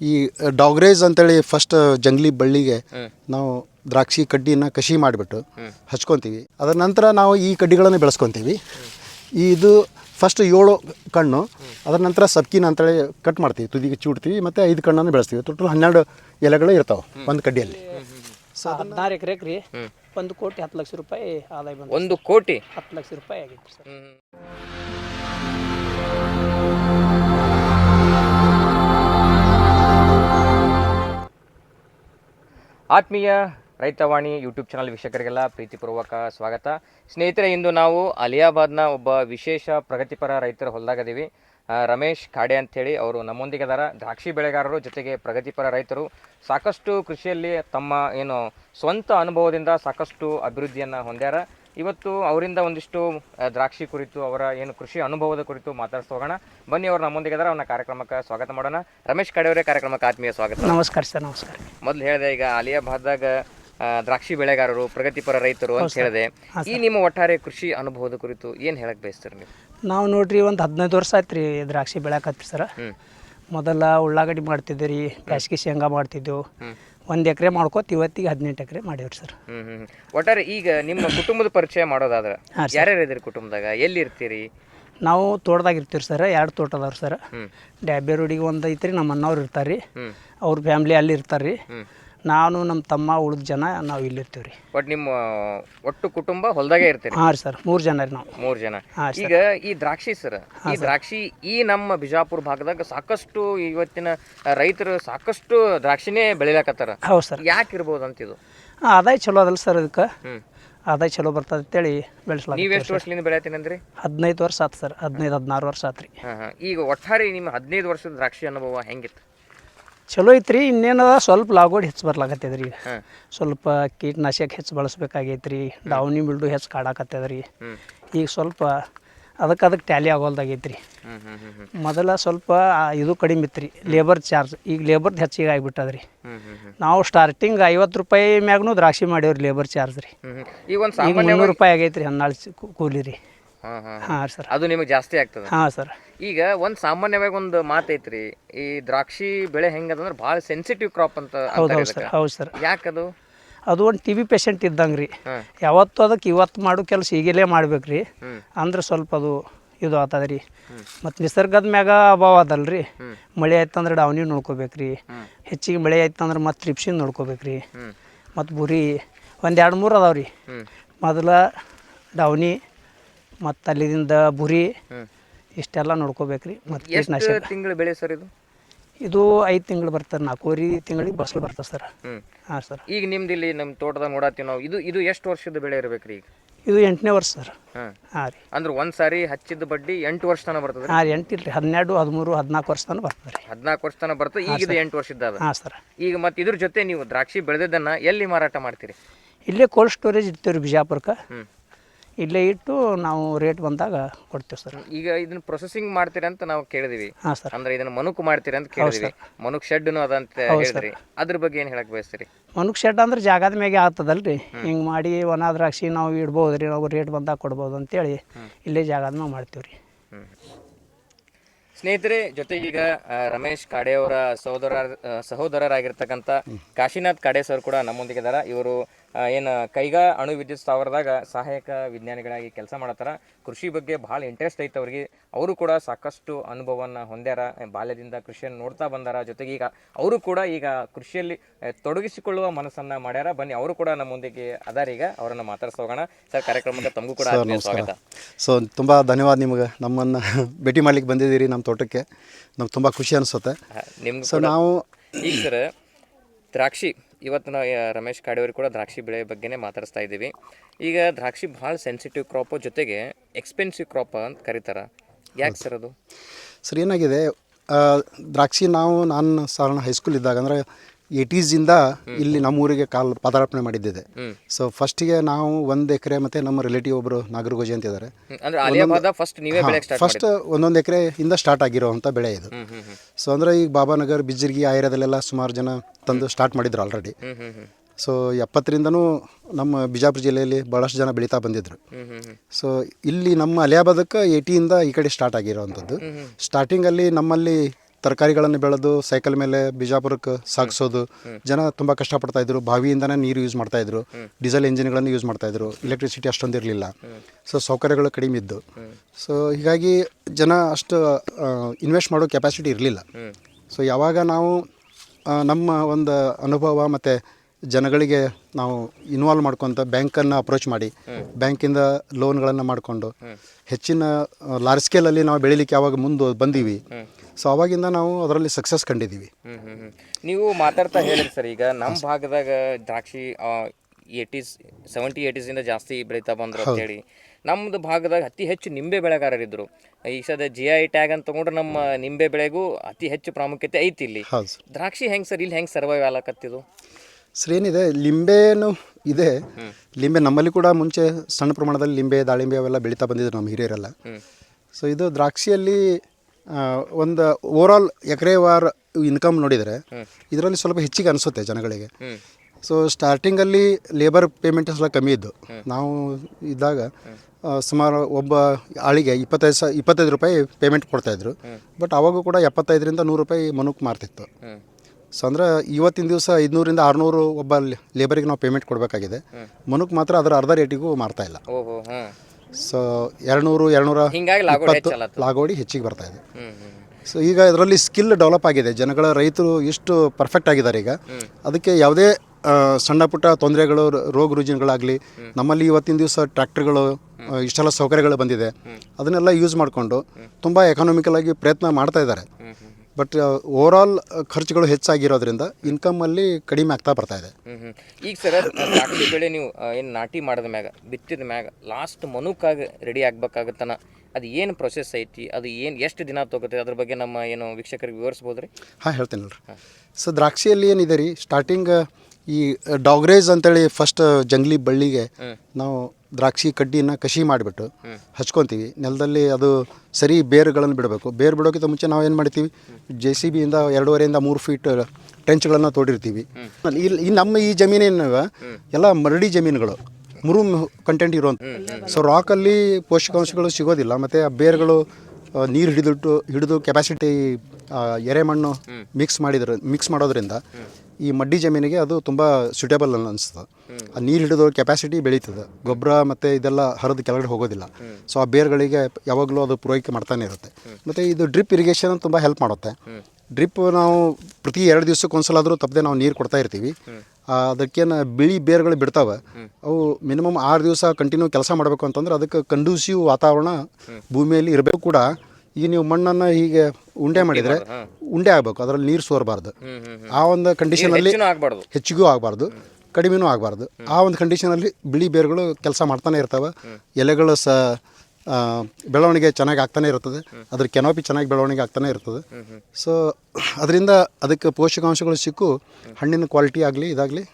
ಈ ಡಾಗ್ರೇಜ್ ಅಂತೇಳಿ ಫಸ್ಟ್ ಜಂಗ್ಲಿ ಬಳ್ಳಿಗೆ ನಾವು ದ್ರಾಕ್ಷಿ ಕಡ್ಡಿನ ಕಸಿ ಮಾಡಿಬಿಟ್ಟು ಹಚ್ಕೊತೀವಿ. ಅದರ ನಂತರ ನಾವು ಈ ಕಡ್ಡಿಗಳನ್ನು ಬೆಳೆಸ್ಕೊತೀವಿ. ಇದು ಫಸ್ಟ್ ಏಳು ಕಣ್ಣು ಅದರ ನಂತರ ಸಬ್ಕಿನ ಅಂತೇಳಿ ಕಟ್ ಮಾಡ್ತೀವಿ ತುದಿಗೆ ಚೂಡ್ತೀವಿ ಮತ್ತು ಐದು ಕಣ್ಣನ್ನು ಬೆಳೆಸ್ತೀವಿ. ಟೋಟಲ್ ಹನ್ನೆರಡು ಎಲೆಗಳು ಇರ್ತಾವೆ ಒಂದು ಕಡ್ಡಿಯಲ್ಲಿ. ಹದಿನಾರು ಎಕರೆ ರೀ ಒಂದು ಕೋಟಿ ಹತ್ತು ಲಕ್ಷ ರೂಪಾಯಿ ಆದಾಯ ಬಂದು ಒಂದು ಕೋಟಿ? ಹತ್ತು ಲಕ್ಷ ರೂಪಾಯಿ ಆಗಿತ್ತು ಸರ್. ಆತ್ಮೀಯ ರೈತವಾಣಿ ಯೂಟ್ಯೂಬ್ ಚಾನಲ್ ವೀಕ್ಷಕರಿಗೆಲ್ಲ ಪ್ರೀತಿಪೂರ್ವಕ ಸ್ವಾಗತ. ಸ್ನೇಹಿತರೆ, ಇಂದು ನಾವು ಅಲಿಯಾಬಾದ್ನ ಒಬ್ಬ ವಿಶೇಷ ಪ್ರಗತಿಪರ ರೈತರ ಹೊಲದಾಗದೀವಿ. ರಮೇಶ್ ಖಾಡೆ ಅಂಥೇಳಿ ಅವರು ನಮ್ಮೊಂದಿಗೆ ಅದರ ದ್ರಾಕ್ಷಿ ಬೆಳೆಗಾರರು ಜೊತೆಗೆ ಪ್ರಗತಿಪರ ರೈತರು. ಸಾಕಷ್ಟು ಕೃಷಿಯಲ್ಲಿ ತಮ್ಮ ಏನು ಸ್ವಂತ ಅನುಭವದಿಂದ ಸಾಕಷ್ಟು ಅಭಿವೃದ್ಧಿಯನ್ನು ಹೊಂದ್ಯಾರ. ಇವತ್ತು ಅವರಿಂದ ಒಂದಿಷ್ಟು ದ್ರಾಕ್ಷಿ ಕುರಿತು ಅವರ ಏನು ಕೃಷಿ ಅನುಭವದ ಕುರಿತು ಮಾತಾಡ್ಸ್ ಹೋಗೋಣ. ಬನ್ನಿ ಅವ್ರು ನಮ್ಮೊಂದಿಗೆ ಅದರ ಅವನ ಕಾರ್ಯಕ್ರಮಕ್ಕೆ ಸ್ವಾಗತ ಮಾಡೋಣ. ರಮೇಶ್ ಕಡೆಯವರೇ ಕಾರ್ಯಕ್ರಮಕ್ಕೆ ಆತ್ಮೀಯ ಸ್ವಾಗತ. ನಮಸ್ಕಾರ ಸರ್ ನಮಸ್ಕಾರ. ಮೊದಲು ಹೇಳಿದೆ ಈಗ ಅಲಿಯಾಬಾದ್ದಾಗ ದ್ರಾಕ್ಷಿ ಬೆಳೆಗಾರರು ಪ್ರಗತಿಪರ ರೈತರು ಅಂತ ಹೇಳಿದೆ. ಈ ನಿಮ್ಮ ಒಟ್ಟಾರೆ ಕೃಷಿ ಅನುಭವದ ಕುರಿತು ಏನು ಹೇಳಕ್ ಬಯಸ್ತೀರಿ ನೀವು? ನಾವು ನೋಡ್ರಿ ಒಂದು ಹದಿನೈದು ವರ್ಷ ಆಯ್ತು ರೀ ದ್ರಾಕ್ಷಿ ಬೆಳೆಯಕತ್ರಿ ಸರ್. ಮೊದಲ ಉಳ್ಳಾಗಡ್ಡಿ ಮಾಡ್ತಿದ್ದೆ ರೀ ಬ್ಯಾಸ್ಗಿ ಶೇಂಗಾ ಮಾಡ್ತಿದ್ದೆವು. ಒಂದು ಎಕರೆ ಮಾಡ್ಕೋತ ಇವತ್ತಿಗೆ ಹದಿನೆಂಟು ಎಕರೆ ಮಾಡೀವ್ರಿ ಸರ್. ಒಟ್ಟಾರೆ ಈಗ ನಿಮ್ಮ ಕುಟುಂಬದ ಪರಿಚಯ ಮಾಡೋದಾದ್ರೆ ಯಾರ್ಯಾರು ಇದ್ರಿ ಕುಟುಂಬದಾಗ? ಎಲ್ಲಿ ಇರ್ತೀರಿ ನಾವು ತೋಟದಾಗ ಇರ್ತೀವಿ ಸರ್ ಎರಡು ತೋಟದವ್ರು ಸರ್. ಡ್ಯಾಬೇರುಡಿಗೆ ಡ್ಯಾಬೆ ರೋಡಿಗೆ ಒಂದು ಐತ್ರಿ ನಮ್ಮ ಅಣ್ಣವ್ರು ಇರ್ತಾರೆ ರೀ ಅವ್ರ ಫ್ಯಾಮ್ಲಿ ಅಲ್ಲಿ ಇರ್ತಾರೆ ರೀ ನಾನು ನಮ್ಮ ತಮ್ಮ ಉಳಿದ ಜನ ನಾವು ಇಲ್ಲಿ ಇರ್ತೀವಿ ರೀ ಒಟ್ ನಿಮ್ಮ ಒಟ್ಟು ಕುಟುಂಬ ಹೊಲದಾಗೆ ಇರ್ತೀರಿ? ಹಾಂ ರೀ ಸರ್ ಮೂರು ಜನ ರೀ ನಾವು. ಮೂರ್ ಜನ. ಹಾ, ಈಗ ಈ ದ್ರಾಕ್ಷಿ ಸರ್ ಈ ದ್ರಾಕ್ಷಿ ಈ ನಮ್ಮ ಬಿಜಾಪುರ ಭಾಗದಾಗ ಸಾಕಷ್ಟು ಇವತ್ತಿನ ರೈತರು ಸಾಕಷ್ಟು ದ್ರಾಕ್ಷಿನೇ ಬೆಳಿಲಾಕತ್ತಾರ. ಹೌದು ಸರ್. ಯಾಕೆ ಇರ್ಬೋದು ಅಂತಿದು ಇದು ಆದಾಯ ಚಲೋ ಅದಲ್ಲ ಸರ್ ಅದಕ್ಕೆ ಹ್ಮ್. ಆದಾಯ ಚಲೋ ಬರ್ತದೆ ಅಂತೇಳಿ ಬೆಳೆಸಲಾಗ ನೀವು ಎಷ್ಟು ವರ್ಷದಿಂದ ಬೆಳೆಯತ್ತೀನಿ ಅಂದ್ರಿ ಹದಿನೈದು ವರ್ಷ ಆತು ಸರ್ ಹದಿನೈದು ಹದಿನಾರು ವರ್ಷ ಆತು ರೀ. ಈಗ ಒಟ್ಟಾರೆ ನಿಮ್ಮ ಹದಿನೈದು ವರ್ಷದ ದ್ರಾಕ್ಷಿ ಅನುಭವ ಹೆಂಗಿತ್ತು? ಚಲೋ ಐತ್ರಿ ಇನ್ನೇನದ ಸ್ವಲ್ಪ ಲಾಗೋಡ್ ಹೆಚ್ಚು ಬರ್ಲಾಕತ್ತದ ರೀ ಸ್ವಲ್ಪ ಕೀಟನಾಶಕ ಹೆಚ್ಚು ಬಳಸ್ಬೇಕಾಗೈತೆ ರೀ ಡೌನಿ ಬಿಲ್ಡು ಹೆಚ್ಚು ಕಾಡಾಕತ್ತದ ರೀ ಈಗ ಸ್ವಲ್ಪ ಅದಕ್ಕೆ ಅದಕ್ಕೆ ಟ್ಯಾಲಿ ಆಗೋಲ್ದಾಗೈತೆ ರೀ ಮೊದಲ ಸ್ವಲ್ಪ ಇದು ಕಡಿಮೆ ಇತ್ತು ರೀ ಲೇಬರ್ ಚಾರ್ಜ್ ಈಗ ಲೇಬರ್ದು ಹೆಚ್ಚಿಗೆ ಆಗಿಬಿಟ್ಟದ ರೀ ನಾವು ಸ್ಟಾರ್ಟಿಂಗ್ ಐವತ್ತು ರೂಪಾಯಿ ಮ್ಯಾಗೂ ದ್ರಾಕ್ಷಿ ಮಾಡೇವ್ರಿ ಲೇಬರ್ ಚಾರ್ಜ್ ರೀ. ಈಗ ಒಂದು ರೂಪಾಯಿ ಆಗೈತೆ ರೀ ಹನ್ನಾಳು ಕೂಲಿ ರೀ. ಹಾ ಸರ್. ಅದು ನಿಮಗೆ ಜಾಸ್ತಿ ಆಗ್ತದೆ? ಹಾಂ ಸರ್. ಈಗ ಒಂದು ಸಾಮಾನ್ಯವಾಗಿ ಒಂದು ಮಾತೈತ್ರಿ ಈ ದ್ರಾಕ್ಷಿ ಬೆಳೆ ಹೆಂಗದಂದ್ರೆ ಭಾಳ ಸೆನ್ಸಿಟಿವ್ ಕ್ರಾಪ್ ಅಂತ ಹೌದು ಸರ್ ಹೌದು ಸರ್. ಯಾಕದು? ಅದು ಒಂದು ಟಿ ಬಿ ಪೇಷಂಟ್ ಇದ್ದಂಗೆ ರೀ ಯಾವತ್ತು ಅದಕ್ಕೆ ಇವತ್ತು ಮಾಡೋ ಕೆಲಸ ಈಗಲೇ ಮಾಡ್ಬೇಕು ರೀ ಅಂದ್ರೆ ಸ್ವಲ್ಪ ಅದು ಇದು ಆತದ ರೀ ಮತ್ತು ನಿಸರ್ಗದ ಮ್ಯಾಗ ಅಭಾವ ಅದಲ್ರಿ. ರೀ ಮಳೆ ಆಯ್ತಂದ್ರೆ ಡಾವನಿ ನೋಡ್ಕೋಬೇಕು ರೀ ಹೆಚ್ಚಿಗೆ ಮಳೆ ಆಯ್ತಂದ್ರೆ ಮತ್ತು ತ್ರಿಪ್ಸಿ ನೋಡ್ಕೋಬೇಕು ರೀ ಮತ್ತು ಬುರಿ ಒಂದು ಎರಡು ಮೂರು ಅದಾವೆ ರೀ ಮೊದಲ ಡಾವನಿ ಮತ್ತು ಅಲ್ಲಿಂದ ಬುರಿ ಇಷ್ಟೆಲ್ಲ ನೋಡ್ಕೋಬೇಕ್ರಿ. ಮತ್ತು ಎಷ್ಟು ತಿಂಗಳು ಬೆಳೆ ಸರ್ ಇದು? ಇದು ಐದು ತಿಂಗಳು ಬರ್ತದೆ ನಾಲ್ಕೂವರೆ ತಿಂಗಳಿಗೆ ಬಸ್ಲು ಬರ್ತದೆ ಸರ್. ಹ್ಮ್. ಹಾಂ ಸರ್. ಈಗ ನಿಮ್ದು ಇಲ್ಲಿ ನಮ್ಮ ತೋಟದಾಗ ನೋಡತ್ತೀವಿ ನಾವು. ಇದು ಇದು ಎಷ್ಟು ವರ್ಷದ ಬೆಳೆ ಇರ್ಬೇಕ್ರಿ ಈಗ? ಇದು ಎಂಟನೇ ವರ್ಷ ಸರ್. ಹಾಂ. ಹಾಂ ರೀ. ಅಂದ್ರೆ ಒಂದ್ ಸಾರಿ ಹಚ್ಚಿದ ಬಡ್ಡಿ ಎಂಟು ವರ್ಷ ತನಕ ಬರ್ತದೆ ಹಾಂ ಎಂಟು ಇಲ್ಲ ರೀ ಹನ್ನೆರಡು ಹದಿಮೂರು ಹದಿನಾಲ್ಕು ವರ್ಷ ತನಕ ಬರ್ತದೆ ರೀ. ಹದಿನಾಲ್ಕು ವರ್ಷ ತನಕ ಬರ್ತದೆ. ಈಗ ಇದು ಎಂಟು ವರ್ಷದ ಅದ ಹಾಂ ಸರ್. ಈಗ ಮತ್ತೆ ಇದ್ರ ಜೊತೆ ನೀವು ದ್ರಾಕ್ಷಿ ಬೆಳೆದದನ್ನ ಎಲ್ಲಿ ಮಾರಾಟ ಮಾಡ್ತೀರಿ? ಇಲ್ಲೇ ಕೋಲ್ಡ್ ಸ್ಟೋರೇಜ್ ಇರ್ತೀವಿ ರೀ ಬಿಜಾಪುರಕ್ಕೆ ಹ್ಮ್. ಇಲ್ಲೇ ಇಟ್ಟು ನಾವು ರೇಟ್ ಬಂದಾಗ ಕೊಡ್ತೀವಿ ಸರ್. ಈಗ ಇದನ್ನ ಪ್ರೊಸೆಸಿಂಗ್ ಮಾಡ್ತೀರಿ ಅಂತ ನಾವು ಕೇಳಿದಿವಿ. ಹಾಂ ಸರ್. ಅಂದ್ರೆ ಇದನ್ನ ಮನುಕು ಮಾಡ್ತೀರಿ ಅಂತ ಕೇಳಿದ್ವಿ. ಮನುಕ್ ಶೆಡ್ನು ಅದಂತ ಹೇಳಿದ್ರಿ. ಅದ್ರ ಬಗ್ಗೆ ಏನು ಹೇಳಕ್ ಬಯಸ್ತೀರಿ? ಮನುಕ್ ಶೆಡ್ ಅಂದ್ರೆ ಜಾಗದ ಮ್ಯಾಗೆ ಆಗ್ತದಲ್ರಿ. ಹಿಂಗ್ ಮಾಡಿ ಒಣ ದ್ರಾಕ್ಷಿ ನಾವು ಇಡ್ಬೋದ್ರಿ ರೀ ನಾವು ರೇಟ್ ಬಂದಾಗ ಕೊಡ್ಬೋದು ಅಂತೇಳಿ ಇಲ್ಲೇ ಜಾಗದ ನಾವು ಮಾಡ್ತೀವಿ ರೀ ಸ್ನೇಹಿತರೆ ಜೊತೆಗೀಗ ರಮೇಶ್ ಕಾಡೆ ಅವರ ಸಹೋದರ ಸಹೋದರರಾಗಿರ್ತಕ್ಕಂಥ ಕಾಶಿನಾಥ್ ಕಾಡೆ ಸರ್ ಕೂಡ ನಮ್ಮೊಂದಿಗೆ ಇದ್ದಾರೆ ಇವರು ಏನು ಕೈಗಾ ಅಣು ವಿದ್ಯುತ್ ಸ್ಥಾವರದಾಗ ಸಹಾಯಕ ವಿಜ್ಞಾನಿಗಳಾಗಿ ಕೆಲಸ ಮಾಡತ್ತಾರ. ಕೃಷಿ ಬಗ್ಗೆ ಭಾಳ ಇಂಟ್ರೆಸ್ಟ್ ಐತೆ ಅವ್ರಿಗೆ. ಅವರು ಕೂಡ ಸಾಕಷ್ಟು ಅನುಭವವನ್ನು ಹೊಂದ್ಯಾರ. ಬಾಲ್ಯದಿಂದ ಕೃಷಿಯನ್ನು ನೋಡ್ತಾ ಬಂದಾರ. ಜೊತೆಗೆ ಈಗ ಅವರು ಕೂಡ ಈಗ ಕೃಷಿಯಲ್ಲಿ ತೊಡಗಿಸಿಕೊಳ್ಳುವ ಮನಸ್ಸನ್ನು ಮಾಡ್ಯಾರ. ಬನ್ನಿ ಅವರು ಕೂಡ ನಮ್ಮೊಂದಿಗೆ ಅದಾರ ಈಗ. ಮಾತಾಡ್ಸ ಮಾತಾಡ್ಸೋಗೋಣ ಸರ್ ಕಾರ್ಯಕ್ರಮಕ್ಕೆ ತಮಗೂ ಕೂಡ ಸ್ವಾಗತ. ಸೊ ತುಂಬ ಧನ್ಯವಾದ ನಿಮಗೆ. ನಮ್ಮನ್ನು ಭೇಟಿ ಮಾಡ್ಲಿಕ್ಕೆ ಬಂದಿದ್ದೀರಿ ನಮ್ಮ ತೋಟಕ್ಕೆ. ನಮ್ಗೆ ತುಂಬ ಖುಷಿ ಅನಿಸುತ್ತೆ. ನಿಮ್ಗೆ ಸೊ ನಾವು ಈಗ ಸರ್ ದ್ರಾಕ್ಷಿ. ಇವತ್ತು ನಾವು ರಮೇಶ್ ಕಾಡಿಯವ್ರಿಗೆ ಕೂಡ ದ್ರಾಕ್ಷಿ ಬೆಳೆ ಬಗ್ಗೆನೇ ಮಾತಾಡಿಸ್ತಾ ಇದ್ದೀವಿ. ಈಗ ದ್ರಾಕ್ಷಿ ಭಾಳ ಸೆನ್ಸಿಟಿವ್ ಕ್ರಾಪ್ ಜೊತೆಗೆ ಎಕ್ಸ್ಪೆನ್ಸಿವ್ ಕ್ರಾಪ್ ಅಂತ ಕರೀತಾರೆ. ಯಾಕೆ ಸರ್ ಅದು? ಸರ್, ಏನಾಗಿದೆ? ದ್ರಾಕ್ಷಿ ನಾವು, ನಾನು ಸಾಧಾರಣ ಹೈಸ್ಕೂಲ್ ಇದ್ದಾಗ, ಅಂದರೆ ಏಟೀಸಿಂದ ಇಲ್ಲಿ ನಮ್ಮೂರಿಗೆ ಕಾಲ್ ಪದಾರ್ಪಣೆ ಮಾಡಿದ್ದಿದೆ. ಸೊ ಫಸ್ಟಿಗೆ ನಾವು ಒಂದು ಎಕರೆ ಮತ್ತೆ ನಮ್ಮ ರಿಲೇಟಿವ್ ಒಬ್ಬರು ನಾಗರಗೋಜಿ ಅಂತ ಇದ್ದಾರೆ ಅಂದ್ರೆ ಫಸ್ಟ್ ನೀವೇ ಎಕರೆ ಫಸ್ಟ್ ಒಂದೊಂದು ಎಕರೆಯಿಂದ ಸ್ಟಾರ್ಟ್ ಆಗಿರೋವಂಥ ಬೆಳೆ ಇದು. ಸೊ ಅಂದರೆ ಈಗ ಬಾಬಾನಗರ್ ಬಿಜ್ಜಿರ್ಗಿ ಆ ಏರಿಯಾದಲ್ಲೆಲ್ಲ ಸುಮಾರು ಜನ ತಂದು ಸ್ಟಾರ್ಟ್ ಮಾಡಿದ್ರು ಆಲ್ರೆಡಿ ಹ್ಮ್ ಹ್ಮ್ ಹ್ಮ್. ಸೊ ಎಪ್ಪತ್ತರಿಂದನೂ ನಮ್ಮ ಬಿಜಾಪುರ ಜಿಲ್ಲೆಯಲ್ಲಿ ಭಾಳಷ್ಟು ಜನ ಬೆಳೀತಾ ಬಂದಿದ್ರು. ಹ್ಮ್ ಹ್ಮ್ ಹ್ಮ್. ಸೊ ಇಲ್ಲಿ ನಮ್ಮ ಅಲಿಯಾಬಾದಕ್ಕೆ ಏಟಿಯಿಂದ ಈ ಕಡೆ ಸ್ಟಾರ್ಟ್ ಆಗಿರೋವಂಥದ್ದು ಸ್ಟಾರ್ಟಿಂಗಲ್ಲಿ ನಮ್ಮಲ್ಲಿ ತರಕಾರಿಗಳನ್ನು ಬೆಳೆದು ಸೈಕಲ್ ಮೇಲೆ ಬಿಜಾಪುರಕ್ಕೆ ಸಾಗಿಸೋದು ಜನ ತುಂಬ ಕಷ್ಟಪಡ್ತಾ ಇದ್ರು. ಬಾವಿಯಿಂದನೇ ನೀರು ಯೂಸ್ ಮಾಡ್ತಾ ಇದ್ರು. ಡೀಸೆಲ್ ಇಂಜಿನ್ಗಳನ್ನು ಯೂಸ್ ಮಾಡ್ತಾ ಇದ್ರು. ಇಲೆಕ್ಟ್ರಿಸಿಟಿ ಅಷ್ಟೊಂದು ಇರಲಿಲ್ಲ. ಸೊ ಸೌಕರ್ಯಗಳು ಕಡಿಮೆ ಇದ್ದು. ಸೊ ಹೀಗಾಗಿ ಜನ ಅಷ್ಟು ಇನ್ವೆಸ್ಟ್ ಮಾಡೋ ಕೆಪಾಸಿಟಿ ಇರಲಿಲ್ಲ. ಸೊ ಯಾವಾಗ ನಾವು ನಮ್ಮ ಒಂದು ಅನುಭವ ಮತ್ತು ಜನಗಳಿಗೆ ನಾವು ಇನ್ವಾಲ್ವ್ ಮಾಡ್ಕೊಂತ ಬ್ಯಾಂಕನ್ನು ಅಪ್ರೋಚ್ ಮಾಡಿ. ಬ್ಯಾಂಕಿಂದ ಲೋನ್ಗಳನ್ನು ಮಾಡಿಕೊಂಡು. ಹೆಚ್ಚಿನ ಲಾರ್ಜ್ ಸ್ಕೇಲಲ್ಲಿ ನಾವು ಬೆಳಿಲಿಕ್ಕೆ ಯಾವಾಗ ಮುಂದೆ ಬಂದೀವಿ. ಸೊ ಅವಾಗಿಂದ ನಾವು ಅದರಲ್ಲಿ ಸಕ್ಸಸ್ ಕಂಡಿದ್ದೀವಿ ಹ್ಮ್. ನೀವು ಮಾತಾಡ್ತಾ ಹೇಳಿದ್ರಿ ಸರ್ ಈಗ ನಮ್ಮ ಭಾಗದಾಗ ದ್ರಾಕ್ಷಿ ಏಟೀಸ್ ಸೆವೆಂಟಿ ಏಟೀಸಿಂದ ಜಾಸ್ತಿ ಬೆಳೀತಾ ಬಂದ್ರು ಅಂತೇಳಿ ನಮ್ಮದು ಭಾಗದಾಗ ಅತಿ ಹೆಚ್ಚು ನಿಂಬೆ ಬೆಳೆಗಾರರಿದ್ರು ಈ ಸದ ಜಿ ಐ ಟ್ಯಾಗ್ ಅಂತ ತಗೊಂಡ್ರೆ ನಮ್ಮ ನಿಂಬೆ ಬೆಳೆಗೂ ಅತಿ ಹೆಚ್ಚು ಪ್ರಾಮುಖ್ಯತೆ ಐತಿ ಇಲ್ಲಿ. ದ್ರಾಕ್ಷಿ ಹೆಂಗೆ ಸರ್ ಇಲ್ಲಿ ಹೆಂಗೆ ಸರ್ವೈವ್ ಆಗಕತ್ತಿದು ಏನಿದೆ ಲಿಂಬೆನೂ ಇದೆ. ಲಿಂಬೆ ನಮ್ಮಲ್ಲಿ ಕೂಡ ಮುಂಚೆ ಸಣ್ಣ ಪ್ರಮಾಣದಲ್ಲಿ ಲಿಂಬೆ ದಾಳಿಂಬೆ ಅವೆಲ್ಲ ಬೆಳೀತಾ ಬಂದಿದ್ರು ನಮ್ಮ ಹಿರಿಯರೆಲ್ಲ. ಸೊ ಇದು ದ್ರಾಕ್ಷಿಯಲ್ಲಿ ಒಂದು ಓವರಾಲ್ ಎಕರೆವಾರ್ ಇನ್ಕಮ್ ನೋಡಿದರೆ ಇದರಲ್ಲಿ ಸ್ವಲ್ಪ ಹೆಚ್ಚಿಗೆ ಅನಿಸುತ್ತೆ ಜನಗಳಿಗೆ. ಸೊ ಸ್ಟಾರ್ಟಿಂಗಲ್ಲಿ ಲೇಬರ್ ಪೇಮೆಂಟ್ ಸ್ವಲ್ಪ ಕಮ್ಮಿ ಇದ್ದು. ನಾವು ಇದ್ದಾಗ ಸುಮಾರು ಒಬ್ಬ ಆಳಿಗೆ ಇಪ್ಪತ್ತೈದು ಸ ಇಪ್ಪತ್ತೈದು ರೂಪಾಯಿ ಪೇಮೆಂಟ್ ಕೊಡ್ತಾಯಿದ್ರು ಬಟ್ ಆವಾಗೂ ಕೂಡ ಎಪ್ಪತ್ತೈದರಿಂದ ನೂರು ರೂಪಾಯಿ ಮನುಕ್ ಮಾರ್ತಿತ್ತು. ಸೊ ಅಂದ್ರೆ ಇವತ್ತಿನ ದಿವಸ ಐದುನೂರಿಂದ ಆರುನೂರು ಒಬ್ಬ ಲೇಬರಿಗೆ ನಾವು ಪೇಮೆಂಟ್ ಕೊಡಬೇಕಾಗಿದೆ. ಮನುಕ್ ಮಾತ್ರ ಅದರ ಅರ್ಧ ರೇಟಿಗೂ ಮಾರ್ತಾ ಇಲ್ಲ. ಓಹೋ ಹಾಂ ಸೊ ಎರಡುನೂರು ಎರಡುನೂರ ಹಿಂಗಾಗಿ ಲಾಗೋಡ್ ಇಪ್ಪತ್ತು ಲಾಗೋಡಿ ಹೆಚ್ಚಿಗೆ ಬರ್ತಾ ಇದೆ. ಹ್ಮ್ ಹ್ಮ್ ಸೊ ಈಗ ಇದರಲ್ಲಿ ಸ್ಕಿಲ್ ಡೆವಲಪ್ ಆಗಿದೆ. ಜನಗಳ ರೈತರು ಎಷ್ಟು ಪರ್ಫೆಕ್ಟ್ ಆಗಿದ್ದಾರೆ ಈಗ. ಅದಕ್ಕೆ ಯಾವುದೇ ಆ, ಸಣ್ಣ ಪುಟ್ಟ ತೊಂದರೆಗಳು ರೋಗ ರುಜಿನಗಳಾಗಲಿ ನಮ್ಮಲ್ಲಿ ಇವತ್ತಿನ ದಿವಸ ಟ್ರ್ಯಾಕ್ಟರ್ಗಳು ಇಷ್ಟೆಲ್ಲ ಸೌಕರ್ಯಗಳು ಬಂದಿದೆ. ಅದನ್ನೆಲ್ಲ ಯೂಸ್ ಮಾಡಿಕೊಂಡು ತುಂಬ ಎಕನಾಮಿಕಲ್ ಆಗಿ ಪ್ರಯತ್ನ ಮಾಡ್ತಾ ಇದ್ದಾರೆ. ಬಟ್ ಓವರ್ಆಲ್ ಖರ್ಚುಗಳು ಹೆಚ್ಚಾಗಿರೋದ್ರಿಂದ ಇನ್ಕಮಲ್ಲಿ ಕಡಿಮೆ ಆಗ್ತಾ ಬರ್ತಾ ಇದೆ. ಈಗ ಸರ್ ದ್ರಾಕ್ಷಿ ಬೆಳೆ ನೀವು ಏನು ನಾಟಿ ಮಾಡಿದ ಮ್ಯಾಗ ಬಿತ್ತಿದ ಮ್ಯಾಗ ಲಾಸ್ಟ್ ಮನುಕಾಗಿ ರೆಡಿ ಆಗ್ಬೇಕಾಗತ್ತನ? ಅದು ಏನು ಪ್ರೊಸೆಸ್ ಐತಿ? ಅದು ಏನು ಎಷ್ಟು ದಿನ ತಗೋತದೆ ಅದ್ರ ಬಗ್ಗೆ ನಮ್ಮ ಏನು ವೀಕ್ಷಕರಿಗೆ ವಿವರಿಸ್ಬೋದು ರೀ ಹಾಂ ಹೇಳ್ತೀನಿ ರೀ ಸೊ ದ್ರಾಕ್ಷಿಯಲ್ಲಿ ಏನಿದೆ ರೀ ಸ್ಟಾರ್ಟಿಂಗ್ ಈ ಡಾಗ್ರೇಜ್ ಅಂತೇಳಿ ಫಸ್ಟ್ ಜಂಗ್ಲಿ ಬಳ್ಳಿಗೆ ನಾವು ದ್ರಾಕ್ಷಿ ಕಡ್ಡಿನ ಕಸಿ ಮಾಡಿಬಿಟ್ಟು ಹಚ್ಕೊತೀವಿ. ನೆಲದಲ್ಲಿ ಅದು ಸರಿ ಬೇರುಗಳನ್ನು ಬಿಡಬೇಕು. ಬೇರು ಬಿಡೋಕ್ಕಿಂತ ಮುಂಚೆ ನಾವು ಏನು ಮಾಡ್ತೀವಿ? ಜೆ ಸಿ ಬಿಯಿಂದ ಎರಡೂವರೆಯಿಂದ ಮೂರು ಫೀಟ್ ಟ್ರೆಂಚ್ಗಳನ್ನು ತೋಡಿರ್ತೀವಿ. ಇಲ್ಲಿ ಈ ನಮ್ಮ ಈ ಜಮೀನೇನವ ಎಲ್ಲ ಮರಡಿ ಜಮೀನುಗಳು. ಮುರು ಕಂಟೆಂಟ್ ಇರುವಂಥ ಸೊ ರಾಕಲ್ಲಿ ಪೋಷಕಾಂಶಗಳು ಸಿಗೋದಿಲ್ಲ. ಮತ್ತು ಆ ಬೇರುಗಳು ನೀರು ಹಿಡಿದಿಟ್ಟು ಹಿಡಿದು ಕೆಪಾಸಿಟಿ ಎರೆಮಣ್ಣು ಮಿಕ್ಸ್ ಮಾಡಿದ್ರೆ ಮಿಕ್ಸ್ ಮಾಡೋದ್ರಿಂದ ಈ ಮಡ್ಡಿ ಜಮೀನಿಗೆ ಅದು ತುಂಬ ಸುಟೇಬಲ್ ಅನಿಸ್ತದೆ ಆ ನೀರು ಹಿಡಿದು ಕೆಪಾಸಿಟಿ ಬೆಳೀತದೆ. ಗೊಬ್ಬರ ಮತ್ತು ಇದೆಲ್ಲ ಹರಿದು ಕೆಳಗಡೆ ಹೋಗೋದಿಲ್ಲ. ಸೊ ಆ ಬೇರುಗಳಿಗೆ ಯಾವಾಗಲೂ ಅದು ಪೂರೈಕೆ ಮಾಡ್ತಾನೆ ಇರುತ್ತೆ. ಮತ್ತು ಇದು ಡ್ರಿಪ್ ಇರಿಗೇಷನ್ ತುಂಬ ಹೆಲ್ಪ್ ಮಾಡುತ್ತೆ. ಡ್ರಿಪ್ ನಾವು ಪ್ರತಿ ಎರಡು ದಿವಸಕ್ಕೆ ಒಂದ್ಸಲ ತಪ್ಪದೆ ನಾವು ನೀರು ಕೊಡ್ತಾ ಇರ್ತೀವಿ. ಅದಕ್ಕೇನು ಬಿಳಿ ಬೇರುಗಳು ಬಿಡ್ತಾವೆ. ಅವು ಮಿನಿಮಮ್ ಆರು ದಿವಸ ಕಂಟಿನ್ಯೂ ಕೆಲಸ ಮಾಡಬೇಕು ಅಂತಂದ್ರೆ ಅದಕ್ಕೆ ಕಂಡೂಸಿವ್ ವಾತಾವರಣ ಭೂಮಿಯಲ್ಲಿ ಇರಬೇಕು ಕೂಡ. ಈಗ ನೀವು ಮಣ್ಣನ್ನು ಹೀಗೆ ಉಂಡೆ ಮಾಡಿದರೆ ಉಂಡೆ ಆಗಬೇಕು ಅದರಲ್ಲಿ ನೀರು ಸೋರಬಾರ್ದು. ಆ ಒಂದು ಕಂಡೀಷನಲ್ಲಿ ಅಲ್ಲಿ ಹೆಚ್ಚಿಗೂ ಆಗಬಾರ್ದು ಕಡಿಮೆನೂ ಆಗಬಾರ್ದು. ಆ ಒಂದು ಕಂಡೀಷನಲ್ಲಿ ಬಿಳಿ ಬೇರುಗಳು ಕೆಲಸ ಮಾಡ್ತಾನೆ ಇರ್ತವೆ. ಎಲೆಗಳು ಸ ಬೆಳವಣಿಗೆ ಚೆನ್ನಾಗಿ ಆಗ್ತಾನೆ ಇರ್ತದೆ. ಅದ್ರ ಕೆನೋಪಿ ಚೆನ್ನಾಗಿ ಬೆಳವಣಿಗೆ ಆಗ್ತಾನೆ ಇರ್ತದೆ. ಸೊ ಅದರಿಂದ ಅದಕ್ಕೆ ಪೋಷಕಾಂಶಗಳು ಸಿಕ್ಕು ಹಣ್ಣಿನ ಕ್ವಾಲಿಟಿ ಆಗಲಿ ಇದಾಗಲಿ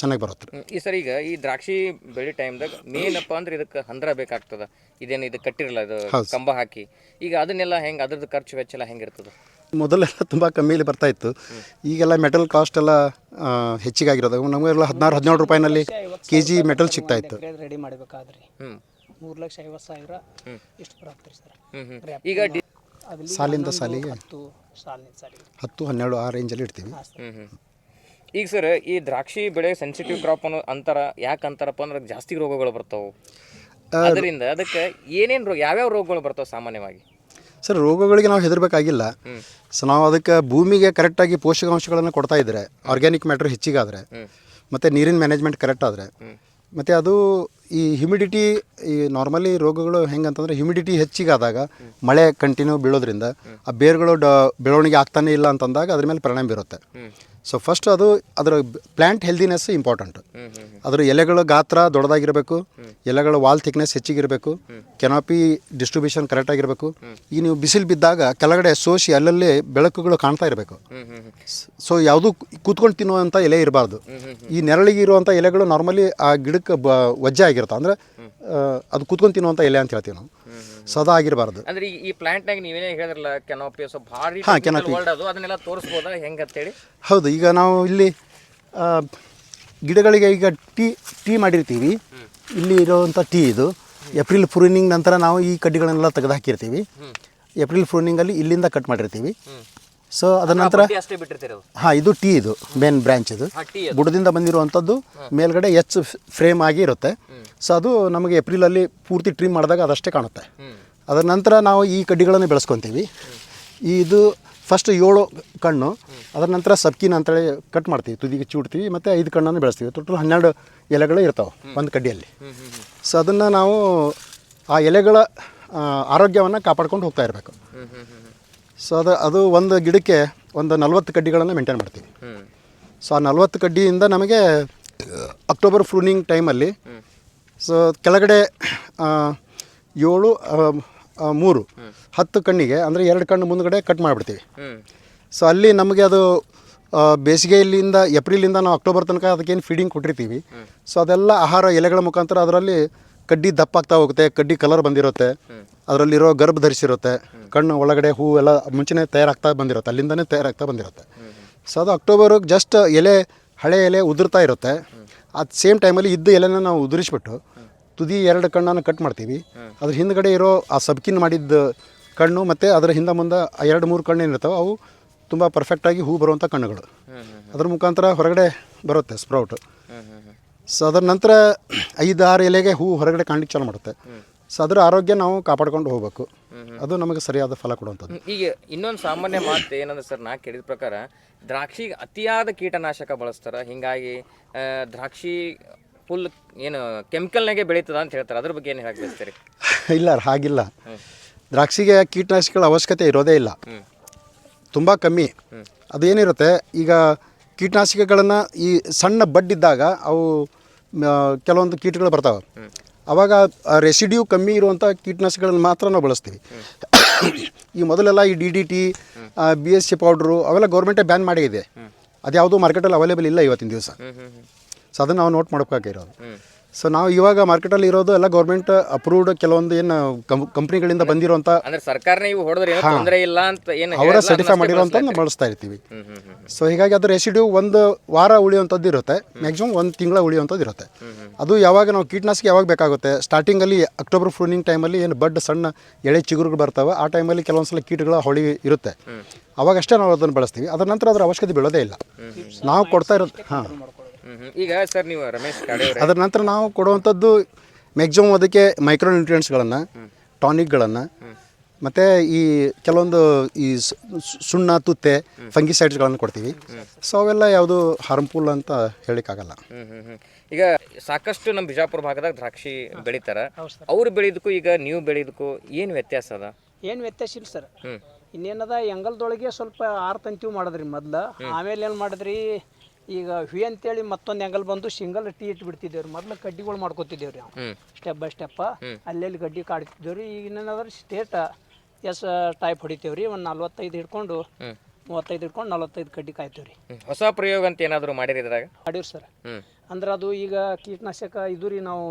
ಚೆನ್ನಾಗಿ ಬರುತ್ತೆ. ಈ ಸರ್ ಈಗ ಈ ದ್ರಾಕ್ಷಿ ಬೆಳೆ ಟೈಮ್ದಾಗ ಮೇನಪ್ಪ ಅಂದ್ರೆ ಇದಕ್ಕೆ ಹಂದ್ರ ಬೇಕಾಗ್ತದ. ಇದೇನು ಇದು ಕಟ್ಟಿರಲ್ಲ ಇದು ಕಂಬ ಹಾಕಿ. ಈಗ ಅದನ್ನೆಲ್ಲ ಹೆಂಗೆ ಅದ್ರದ್ದು ಖರ್ಚು ವೆಚ್ಚ ಎಲ್ಲ ಹೆಂಗಿರ್ತದೆ ಮೊದಲೆಲ್ಲ ತುಂಬ ಕಮ್ಮಿಯಲ್ಲಿ ಬರ್ತಾ ಇತ್ತು. ಈಗೆಲ್ಲ ಮೆಟಲ್ ಕಾಸ್ಟ್ ಎಲ್ಲ ಹೆಚ್ಚಿಗಾಗಿರೋದು. ನಮಗೆಲ್ಲ ಹದಿನಾರು ಹದಿನೇಳು ರೂಪಾಯಿನಲ್ಲಿ ಕೆ ಜಿ ಮೆಟಲ್ ಸಿಗ್ತಾ ಇತ್ತು. ರೆಡಿ ಮಾಡಬೇಕಾದ್ರೆ. ಮೂರು ಲಕ್ಷ ಐವತ್ತು ಸಾವಿರ ಇಷ್ಟು ಬರುತ್ತೆ ಸರ್. ಈಗ ಸಾಲಿಂದ ಸಾಲಿಗೆ ಹತ್ತು ಸಾಲಿನ ಸಾಲಿಗೆ. ಹತ್ತು ಹನ್ನೆರಡು ಆ ರೇಂಜಲ್ಲಿ ಇಡ್ತೀವಿ. ಈಗ ಸರ್ ಈ ದ್ರಾಕ್ಷಿ ಬೆಳೆ ಸೆನ್ಸಿಟಿವ್ ಕ್ರಾಪ್ ಅನ್ನೋ ಅಂತಾರ ಯಾಕೆ ಅಂತಾರಪ್ಪ ಅಂದ್ರೆ ಅದಕ್ಕೆ ಜಾಸ್ತಿ ರೋಗಗಳು ಬರ್ತಾವೆ. ಅದರಿಂದ ಅದಕ್ಕೆ ಏನೇನು ರೋಗ ಯಾವ್ಯಾವ ರೋಗಗಳು ಬರ್ತಾವೆ ಸಾಮಾನ್ಯವಾಗಿ? ಸರ್ ರೋಗಗಳಿಗೆ ನಾವು ಹೆದರಬೇಕಾಗಿಲ್ಲ. ಸೊ ನಾವು ಅದಕ್ಕೆ ಭೂಮಿಗೆ ಕರೆಕ್ಟಾಗಿ ಪೋಷಕಾಂಶಗಳನ್ನು ಕೊಡ್ತಾ ಇದ್ದರೆ ಆರ್ಗ್ಯಾನಿಕ್ ಮ್ಯಾಟ್ರ್ ಹೆಚ್ಚಿಗಾದರೆ ಮತ್ತು ನೀರಿನ ಮ್ಯಾನೇಜ್ಮೆಂಟ್ ಕರೆಕ್ಟ್ ಆದರೆ ಮತ್ತು ಅದು ಈ ಹ್ಯುಮಿಡಿಟಿ ಈ ನಾರ್ಮಲಿ ರೋಗಗಳು ಹೆಂಗಂತಂದ್ರೆ ಹ್ಯುಮಿಡಿಟಿ ಹೆಚ್ಚಿಗಾದಾಗ ಮಳೆ ಕಂಟಿನ್ಯೂ ಬೀಳೋದ್ರಿಂದ ಆ ಬೇರುಗಳು ಡ ಬೆಳವಣಿಗೆ ಆಗ್ತಾನೆ ಇಲ್ಲ ಅಂತಂದಾಗ ಅದ್ರ ಮೇಲೆ ಪರಿಣಾಮ ಬೀರುತ್ತೆ. ಸೊ ಫಸ್ಟ್ ಅದು ಅದರ ಪ್ಲ್ಯಾಂಟ್ ಹೆಲ್ದಿನೆಸ್ ಇಂಪಾರ್ಟೆಂಟ್ ಅದರ ಎಲೆಗಳ ಗಾತ್ರ ದೊಡ್ಡದಾಗಿರಬೇಕು. ಎಲೆಗಳ ವಾಲ್ ಥಿಕ್ನೆಸ್ ಹೆಚ್ಚಿಗಿರಬೇಕು. ಕೆನಾಪಿ ಡಿಸ್ಟ್ರಿಬ್ಯೂಷನ್ ಕರೆಕ್ಟಾಗಿರಬೇಕು ಈ ನೀವು ಬಿಸಿಲು ಬಿದ್ದಾಗ ಕೆಳಗಡೆ ಸೋಸಿ ಅಲ್ಲಲ್ಲಿ ಬೆಳಕುಗಳು ಕಾಣ್ತಾ ಇರಬೇಕು. ಸೊ ಯಾವುದು ಕೂತ್ಕೊಂಡು ತಿನ್ನುವಂಥ ಎಲೆ ಇರಬಾರ್ದು. ಈ ನೆರಳಿಗೆ ಇರುವಂಥ ಎಲೆಗಳು ನಾರ್ಮಲಿ ಆ ಗಿಡಕ್ಕೆ ಬ ವಜ್ಜೆ ಆಗಿರುತ್ತೆ. ಅಂದರೆ ಅದು ಕೂತ್ಕೊಂಡು ಅಂತ ಎಲೆ ಅಂತ ಹೇಳ್ತೀವಿ ನಾವು. ಸದಾ ಆಗಿರಬಾರ್ದು. ಅಂದ್ರೆ ಈ ಈ ಪ್ಲಾಂಟ್ನಾಗ ನೀವೇನೇ ಹೇಳಿದ್ರಲ್ಲ ಕೆನೋಪಿ ಸೊ ಭಾರಿ ಹಾ, canopy. ಅದು. ಅದನ್ನೆಲ್ಲ ತೋರಿಸ್ಬೋದಾ? ಹೆಂಗೆ ಅಂತೇಳಿ ಹೌದು ಈಗ ನಾವು ಇಲ್ಲಿ ಆ, ಗಿಡಗಳಿಗೆ ಈಗ ಟೀ ಟೀ ಮಾಡಿರ್ತೀವಿ. ಇಲ್ಲಿ ಇರುವಂಥ ಟೀ ಇದು. ಏಪ್ರಿಲ್ ಪ್ರೂನಿಂಗ್ ನಂತರ ನಾವು ಈ ಕಡ್ಡಿಗಳನ್ನೆಲ್ಲ ತೆಗೆದು ಹಾಕಿರ್ತೀವಿ. ಏಪ್ರಿಲ್ ಪ್ರೂನಿಂಗಲ್ಲಿ ಇಲ್ಲಿಂದ ಕಟ್ ಮಾಡಿರ್ತೀವಿ. ಸೊ ಅದ ನಂತರ ಅಷ್ಟೇ ಹಾಂ ಇದು ಟೀ ಇದು ಮೇನ್ ಬ್ರ್ಯಾಂಚ್ ಇದು. ಹಾ, ಬುಡದಿಂದ ಬಂದಿರುವಂಥದ್ದು ಮೇಲ್ಗಡೆ ಎಚ್ ಫ್ರೇಮ್ ಆಗಿ ಇರುತ್ತೆ. ಸೊ ಅದು ನಮಗೆ ಏಪ್ರಿಲಲ್ಲಿ ಪೂರ್ತಿ ಟ್ರಿಮ್ ಮಾಡಿದಾಗ ಅದಷ್ಟೇ ಕಾಣುತ್ತೆ. ಅದರ ನಂತರ ನಾವು ಈ ಕಡ್ಡಿಗಳನ್ನು ಬೆಳೆಸ್ಕೊತೀವಿ. ಇದು ಫಸ್ಟ್ ಏಳು ಕಣ್ಣು ಅದರ ನಂತರ ಸಬ್ಕಿನ ಅಂತೇಳಿ ಕಟ್ ಮಾಡ್ತೀವಿ. ತುದಿಗೆ ಚೂಡ್ತೀವಿ ಮತ್ತು ಐದು ಕಣ್ಣನ್ನು ಬೆಳೆಸ್ತೀವಿ. ಟೋಟಲ್ ಹನ್ನೆರಡು ಎಲೆಗಳು ಇರ್ತಾವೆ ಒಂದು ಕಡ್ಡಿಯಲ್ಲಿ. ಸೊ ಅದನ್ನು ನಾವು ಆ ಎಲೆಗಳ ಆರೋಗ್ಯವನ್ನು ಕಾಪಾಡ್ಕೊಂಡು ಹೋಗ್ತಾ ಇರಬೇಕು. ಹ್ಮ್ ಹ್ಮ್ ಹ್ಮ್. ಸೊ ಅದು ಅದು ಒಂದು ಗಿಡಕ್ಕೆ ಒಂದು ನಲ್ವತ್ತು ಕಡ್ಡಿಗಳನ್ನು ಮೇಂಟೈನ್ ಮಾಡ್ತೀವಿ. ಸೊ ಆ ನಲ್ವತ್ತು ಕಡ್ಡಿಯಿಂದ ನಮಗೆ ಅಕ್ಟೋಬರ್ ಫ್ರೂನಿಂಗ್ ಟೈಮಲ್ಲಿ ಸೊ ಕೆಳಗಡೆ ಏಳು ಮೂರು, ಹತ್ತು ಕಣ್ಣಿಗೆ, ಅಂದರೆ ಎರಡು ಕಣ್ಣು ಮುಂದ್ಗಡೆ ಕಟ್ ಮಾಡಿಬಿಡ್ತೀವಿ. ಸೊ ಅಲ್ಲಿ ನಮಗೆ ಅದು ಬೇಸಿಗೆಯಲ್ಲಿಂದ ಏಪ್ರಿಲಿಂದ ನಾವು ಅಕ್ಟೋಬರ್ ತನಕ ಅದಕ್ಕೇನು ಫೀಡಿಂಗ್ ಕೊಟ್ಟಿರ್ತೀವಿ. ಸೊ ಅದೆಲ್ಲ ಆಹಾರ ಎಲೆಗಳ ಮುಖಾಂತರ ಅದರಲ್ಲಿ ಕಡ್ಡಿ ದಪ್ಪ ಆಗ್ತಾ ಹೋಗುತ್ತೆ, ಕಡ್ಡಿ ಕಲರ್ ಬಂದಿರುತ್ತೆ, ಅದರಲ್ಲಿರೋ ಗರ್ಭ ಧರಿಸಿರುತ್ತೆ, ಕಣ್ಣು ಒಳಗಡೆ ಹೂ ಎಲ್ಲ ಮುಂಚೆನೇ ತಯಾರಾಗ್ತಾ ಬಂದಿರುತ್ತೆ, ಅಲ್ಲಿಂದನೇ ತಯಾರಾಗ್ತಾ ಬಂದಿರುತ್ತೆ. ಸೊ ಅದು ಅಕ್ಟೋಬರ್ಗೆ ಜಸ್ಟ್ ಎಲೆ, ಹಳೆ ಎಲೆ ಉದುರ್ತಾ ಇರುತ್ತೆ. ಅದು ಸೇಮ್ ಟೈಮಲ್ಲಿ ಇದ್ದ ಎಲೆನ ನಾವು ಉದುರಿಸ್ಬಿಟ್ಟು ತುದಿ ಎರಡು ಕಣ್ಣನ್ನು ಕಟ್ ಮಾಡ್ತೀವಿ. ಅದ್ರ ಹಿಂದ್ಗಡೆ ಇರೋ ಆ ಸಬ್ಕಿನ್ ಮಾಡಿದ್ದ ಕಣ್ಣು ಮತ್ತು ಅದರ ಹಿಂದೆ ಮುಂದೆ ಎರಡು ಮೂರು ಕಣ್ಣು ಏನಿರ್ತಾವೆ ಅವು ತುಂಬ ಪರ್ಫೆಕ್ಟಾಗಿ ಹೂ ಬರುವಂಥ ಕಣ್ಣುಗಳು. ಅದ್ರ ಮುಖಾಂತರ ಹೊರಗಡೆ ಬರುತ್ತೆ ಸ್ಪ್ರೌಟ್ ಸೊ ಅದರ ನಂತರ ಐದು ಆರು ಎಲೆಗೆ ಹೂ ಹೊರಗಡೆ ಕಾಣ್ಲಿಕ್ಕೆ ಚಾಲು ಮಾಡುತ್ತೆ. ಸೊ ಅದರ ಆರೋಗ್ಯ ನಾವು ಕಾಪಾಡ್ಕೊಂಡು ಹೋಗಬೇಕು. ಅದು ನಮಗೆ ಸರಿಯಾದ ಫಲ ಕೊಡುವಂಥದ್ದು. ಈಗ ಇನ್ನೊಂದು ಸಾಮಾನ್ಯ ಮಾತು ಏನಂದ್ರೆ ಸರ್ ನಾ ಕೇಳಿದ ಪ್ರಕಾರ ದ್ರಾಕ್ಷಿಗೆ ಅತಿಯಾದ ಕೀಟನಾಶಕ ಬಳಸ್ತಾರೆ. ಹಿಂಗಾಗಿ ದ್ರಾಕ್ಷಿ ಫುಲ್ ಏನು ಕೆಮಿಕಲ್ನಾಗೆ ಬೆಳೀತದ ಅಂತ ಹೇಳ್ತಾರೆ. ಅದ್ರ ಬಗ್ಗೆ ಏನು ಹೇಳಕ್ ಬಯಸ್ತೀರಿ? ಇಲ್ಲ ಹಾಗಿಲ್ಲ. ದ್ರಾಕ್ಷಿಗೆ ಕೀಟನಾಶಕಗಳ ಅವಶ್ಯಕತೆ ಇರೋದೇ ಇಲ್ಲ. ತುಂಬ ಕಮ್ಮಿ. ಅದೇನಿರುತ್ತೆ ಈಗ ಕೀಟನಾಶಕಗಳನ್ನು ಈ ಸಣ್ಣ ಬಡ್ಡಿದ್ದಾಗ ಅವು ಕೆಲವೊಂದು ಕೀಟಗಳು ಬರ್ತಾವೆ. ಅವಾಗ ರೆಸಿಡ್ಯೂ ಕಮ್ಮಿ ಇರುವಂಥ ಕೀಟನಾಶಕಗಳನ್ನು ಮಾತ್ರ ನಾವು ಬಳಸ್ತೀವಿ. ಈ ಮೊದಲೆಲ್ಲ ಈ D D T B S C powder ಅವೆಲ್ಲ ಗೌರ್ಮೆಂಟೇ ಬ್ಯಾನ್ ಮಾಡಿದೆ ಅದ್ಯಾವುದೂ ಮಾರ್ಕೆಟಲ್ಲಿ ಅವೈಲೇಬಲ್ ಇಲ್ಲ ಇವತ್ತಿನ ದಿವಸ. ಸೊ ಅದನ್ನು ನಾವು ನೋಟ್ ಮಾಡ್ಕೋಕೆ ಹ್ಮ್. ಸೊ ನಾವು ಇವಾಗ ಮಾರ್ಕೆಟಲ್ಲಿ ಇರೋದು ಎಲ್ಲ ಗೌರ್ಮೆಂಟ್ ಅಪ್ರೂವ್ಡ್ ಕೆಲವೊಂದು ಏನು ಕಂಪ್ನಿಗಳಿಂದ ಬಂದಿರುವಂತ ಅಂದ್ರೆ ಸರ್ಕಾರನೇ ಇವು ಹೊಡೆದ್ರೆ ಏನೋ ತೊಂದರೆ ಇಲ್ಲ ಅಂತ ಏನು ಅವರ ಸರ್ಟಿಫೈ ಮಾಡಿರೋಂಥ. ಬಳಸ್ತಾ ಇರ್ತೀವಿ. ಸೊ ಹೀಗಾಗಿ ಅದು ರೆಸಿಡ್ಯೂ ಒಂದು ವಾರ ಉಳಿಯುವಂಥದ್ದು ಇರುತ್ತೆ. ಮ್ಯಾಕ್ಸಿಮಮ್ ಒಂದು ತಿಂಗಳ ಉಳಿಯುವಂಥದ್ದು ಇರುತ್ತೆ. ಅದು ಯಾವಾಗ ನಾವು ಕೀಟನಾಶಕ ಯಾವಾಗ ಬೇಕಾಗುತ್ತೆ? ಸ್ಟಾರ್ಟಿಂಗಲ್ಲಿ ಅಕ್ಟೋಬರ್ ಫ್ರೂನಿಂಗ್ ಟೈಮಲ್ಲಿ ಏನು ಬಡ್ ಸಣ್ಣ ಎಳೆ ಚಿಗುರುಗಳು ಬರ್ತಾವೆ ಆ ಟೈಮಲ್ಲಿ ಕೆಲವೊಂದು ಸಲ ಕೀಟಗಳ ಹೊಳಿ ಇರುತ್ತೆ. ಅವಾಗಷ್ಟೇ ನಾವು ಅದನ್ನು ಬಳಸ್ತೀವಿ. ಅದರ ನಂತರ ಅದರ ಅವಶ್ಯಕತೆ ಬೀಳೋದೇ ಇಲ್ಲ. ನಾವು ಕೊಡ್ತಾ ಇರೋದು ಹಾಂ. ಈಗ ಸರ್ ನೀವು ರಮೇಶ್ ಕಾಡೆ ಅವ್ರೆ ಅದರ ನಂತರ ನಾವು ಕೊಡುವಂಥದ್ದು ಮ್ಯಾಕ್ಸಿಮಮ್ ಅದಕ್ಕೆ ಮೈಕ್ರೋ ನ್ಯೂಟ್ರಿಯೆಂಟ್ಸ್ಗಳನ್ನು ಟಾನಿಕ್ಗಳನ್ನು ಮತ್ತು ಈ ಕೆಲವೊಂದು ಈ ಸು- ಸು- ಸುಣ್ಣ ತುತ್ತೆ ಫಂಗಿಸೈಡ್ಸ್ಗಳನ್ನು ಕೊಡ್ತೀವಿ. ಸೊ ಅವೆಲ್ಲ ಯಾವುದು ಹಾರ್ಮ್ಫುಲ್ ಅಂತ ಹೇಳಿಕ್ಕಾಗಲ್ಲ. ಹ್ಮ್ ಹ್ಮ್ ಹ್ಮ್. ಈಗ ಸಾಕಷ್ಟು ನಮ್ಮ ಬಿಜಾಪುರ ಭಾಗದಾಗ ದ್ರಾಕ್ಷಿ ಬೆಳಿತಾರ. ಅವ್ರು ಬೆಳೆದಕ್ಕೂ ಈಗ ನೀವು ಬೆಳೆದಕ್ಕೂ ಏನು ವ್ಯತ್ಯಾಸ ಅದ? ಏನು ವ್ಯತ್ಯಾಸ ಇಲ್ಲ ಸರ್. ಹ್ಮ್. ಇನ್ನೇನದ ಎಂಗಲ್ದೊಳಗೆ ಸ್ವಲ್ಪ ಆರು ತಂತಿವು ಮಾಡಿದ್ರಿ ಮೊದ್ಲು. ಆಮೇಲೆ ಏನು ಮಾಡಿದ್ರಿ ಈಗ ಹ್ವಿ ಅಂತೇಳಿ ಮತ್ತೊಂದು ಎಂಗಲ್ ಬಂದು ಸಿಂಗಲ್ ಟೀ ಇಟ್ಟು ಬಿಡ್ತಿದ್ದೇವ್ರಿ. ಮೊದ್ಲ ಕಡ್ಡಿಗಳು ಮಾಡ್ಕೊತಿದ್ದೇವ್ರಿ ನಾವು ಸ್ಟೆಪ್ ಬೈ ಸ್ಟೆಪ್ ಅಲ್ಲೆಲ್ಲಿ ಗಡ್ಡಿ ಕಾಡ್ತಿದ್ದೇವ್ರಿ. ಈಗ ಇನ್ನೇನದ್ರ ಸ್ಟೇಟ್ ಎಸ್ ಟೈಪ್ ಹೊಡಿತೇವ್ರಿ. ಒಂದು ನಲ್ವತ್ತೈದು ಹಿಡ್ಕೊಂಡು ಮೂವತ್ತೈದು ಹಿಡ್ಕೊಂಡು ನಲ್ವತ್ತೈದು ಕಡ್ಡಿ ಕಾಯ್ತೇವ್ರಿ. ಹೊಸ ಪ್ರಯೋಗ ಅಂತ ಏನಾದರೂ ಮಾಡಿರಿ ಇದ್ರಾಗ? ಮಾಡಿವ್ರಿ ಸರ್. ಅಂದ್ರೆ ಅದು ಈಗ ಕೀಟನಾಶಕ ಇದು ರೀ ನಾವು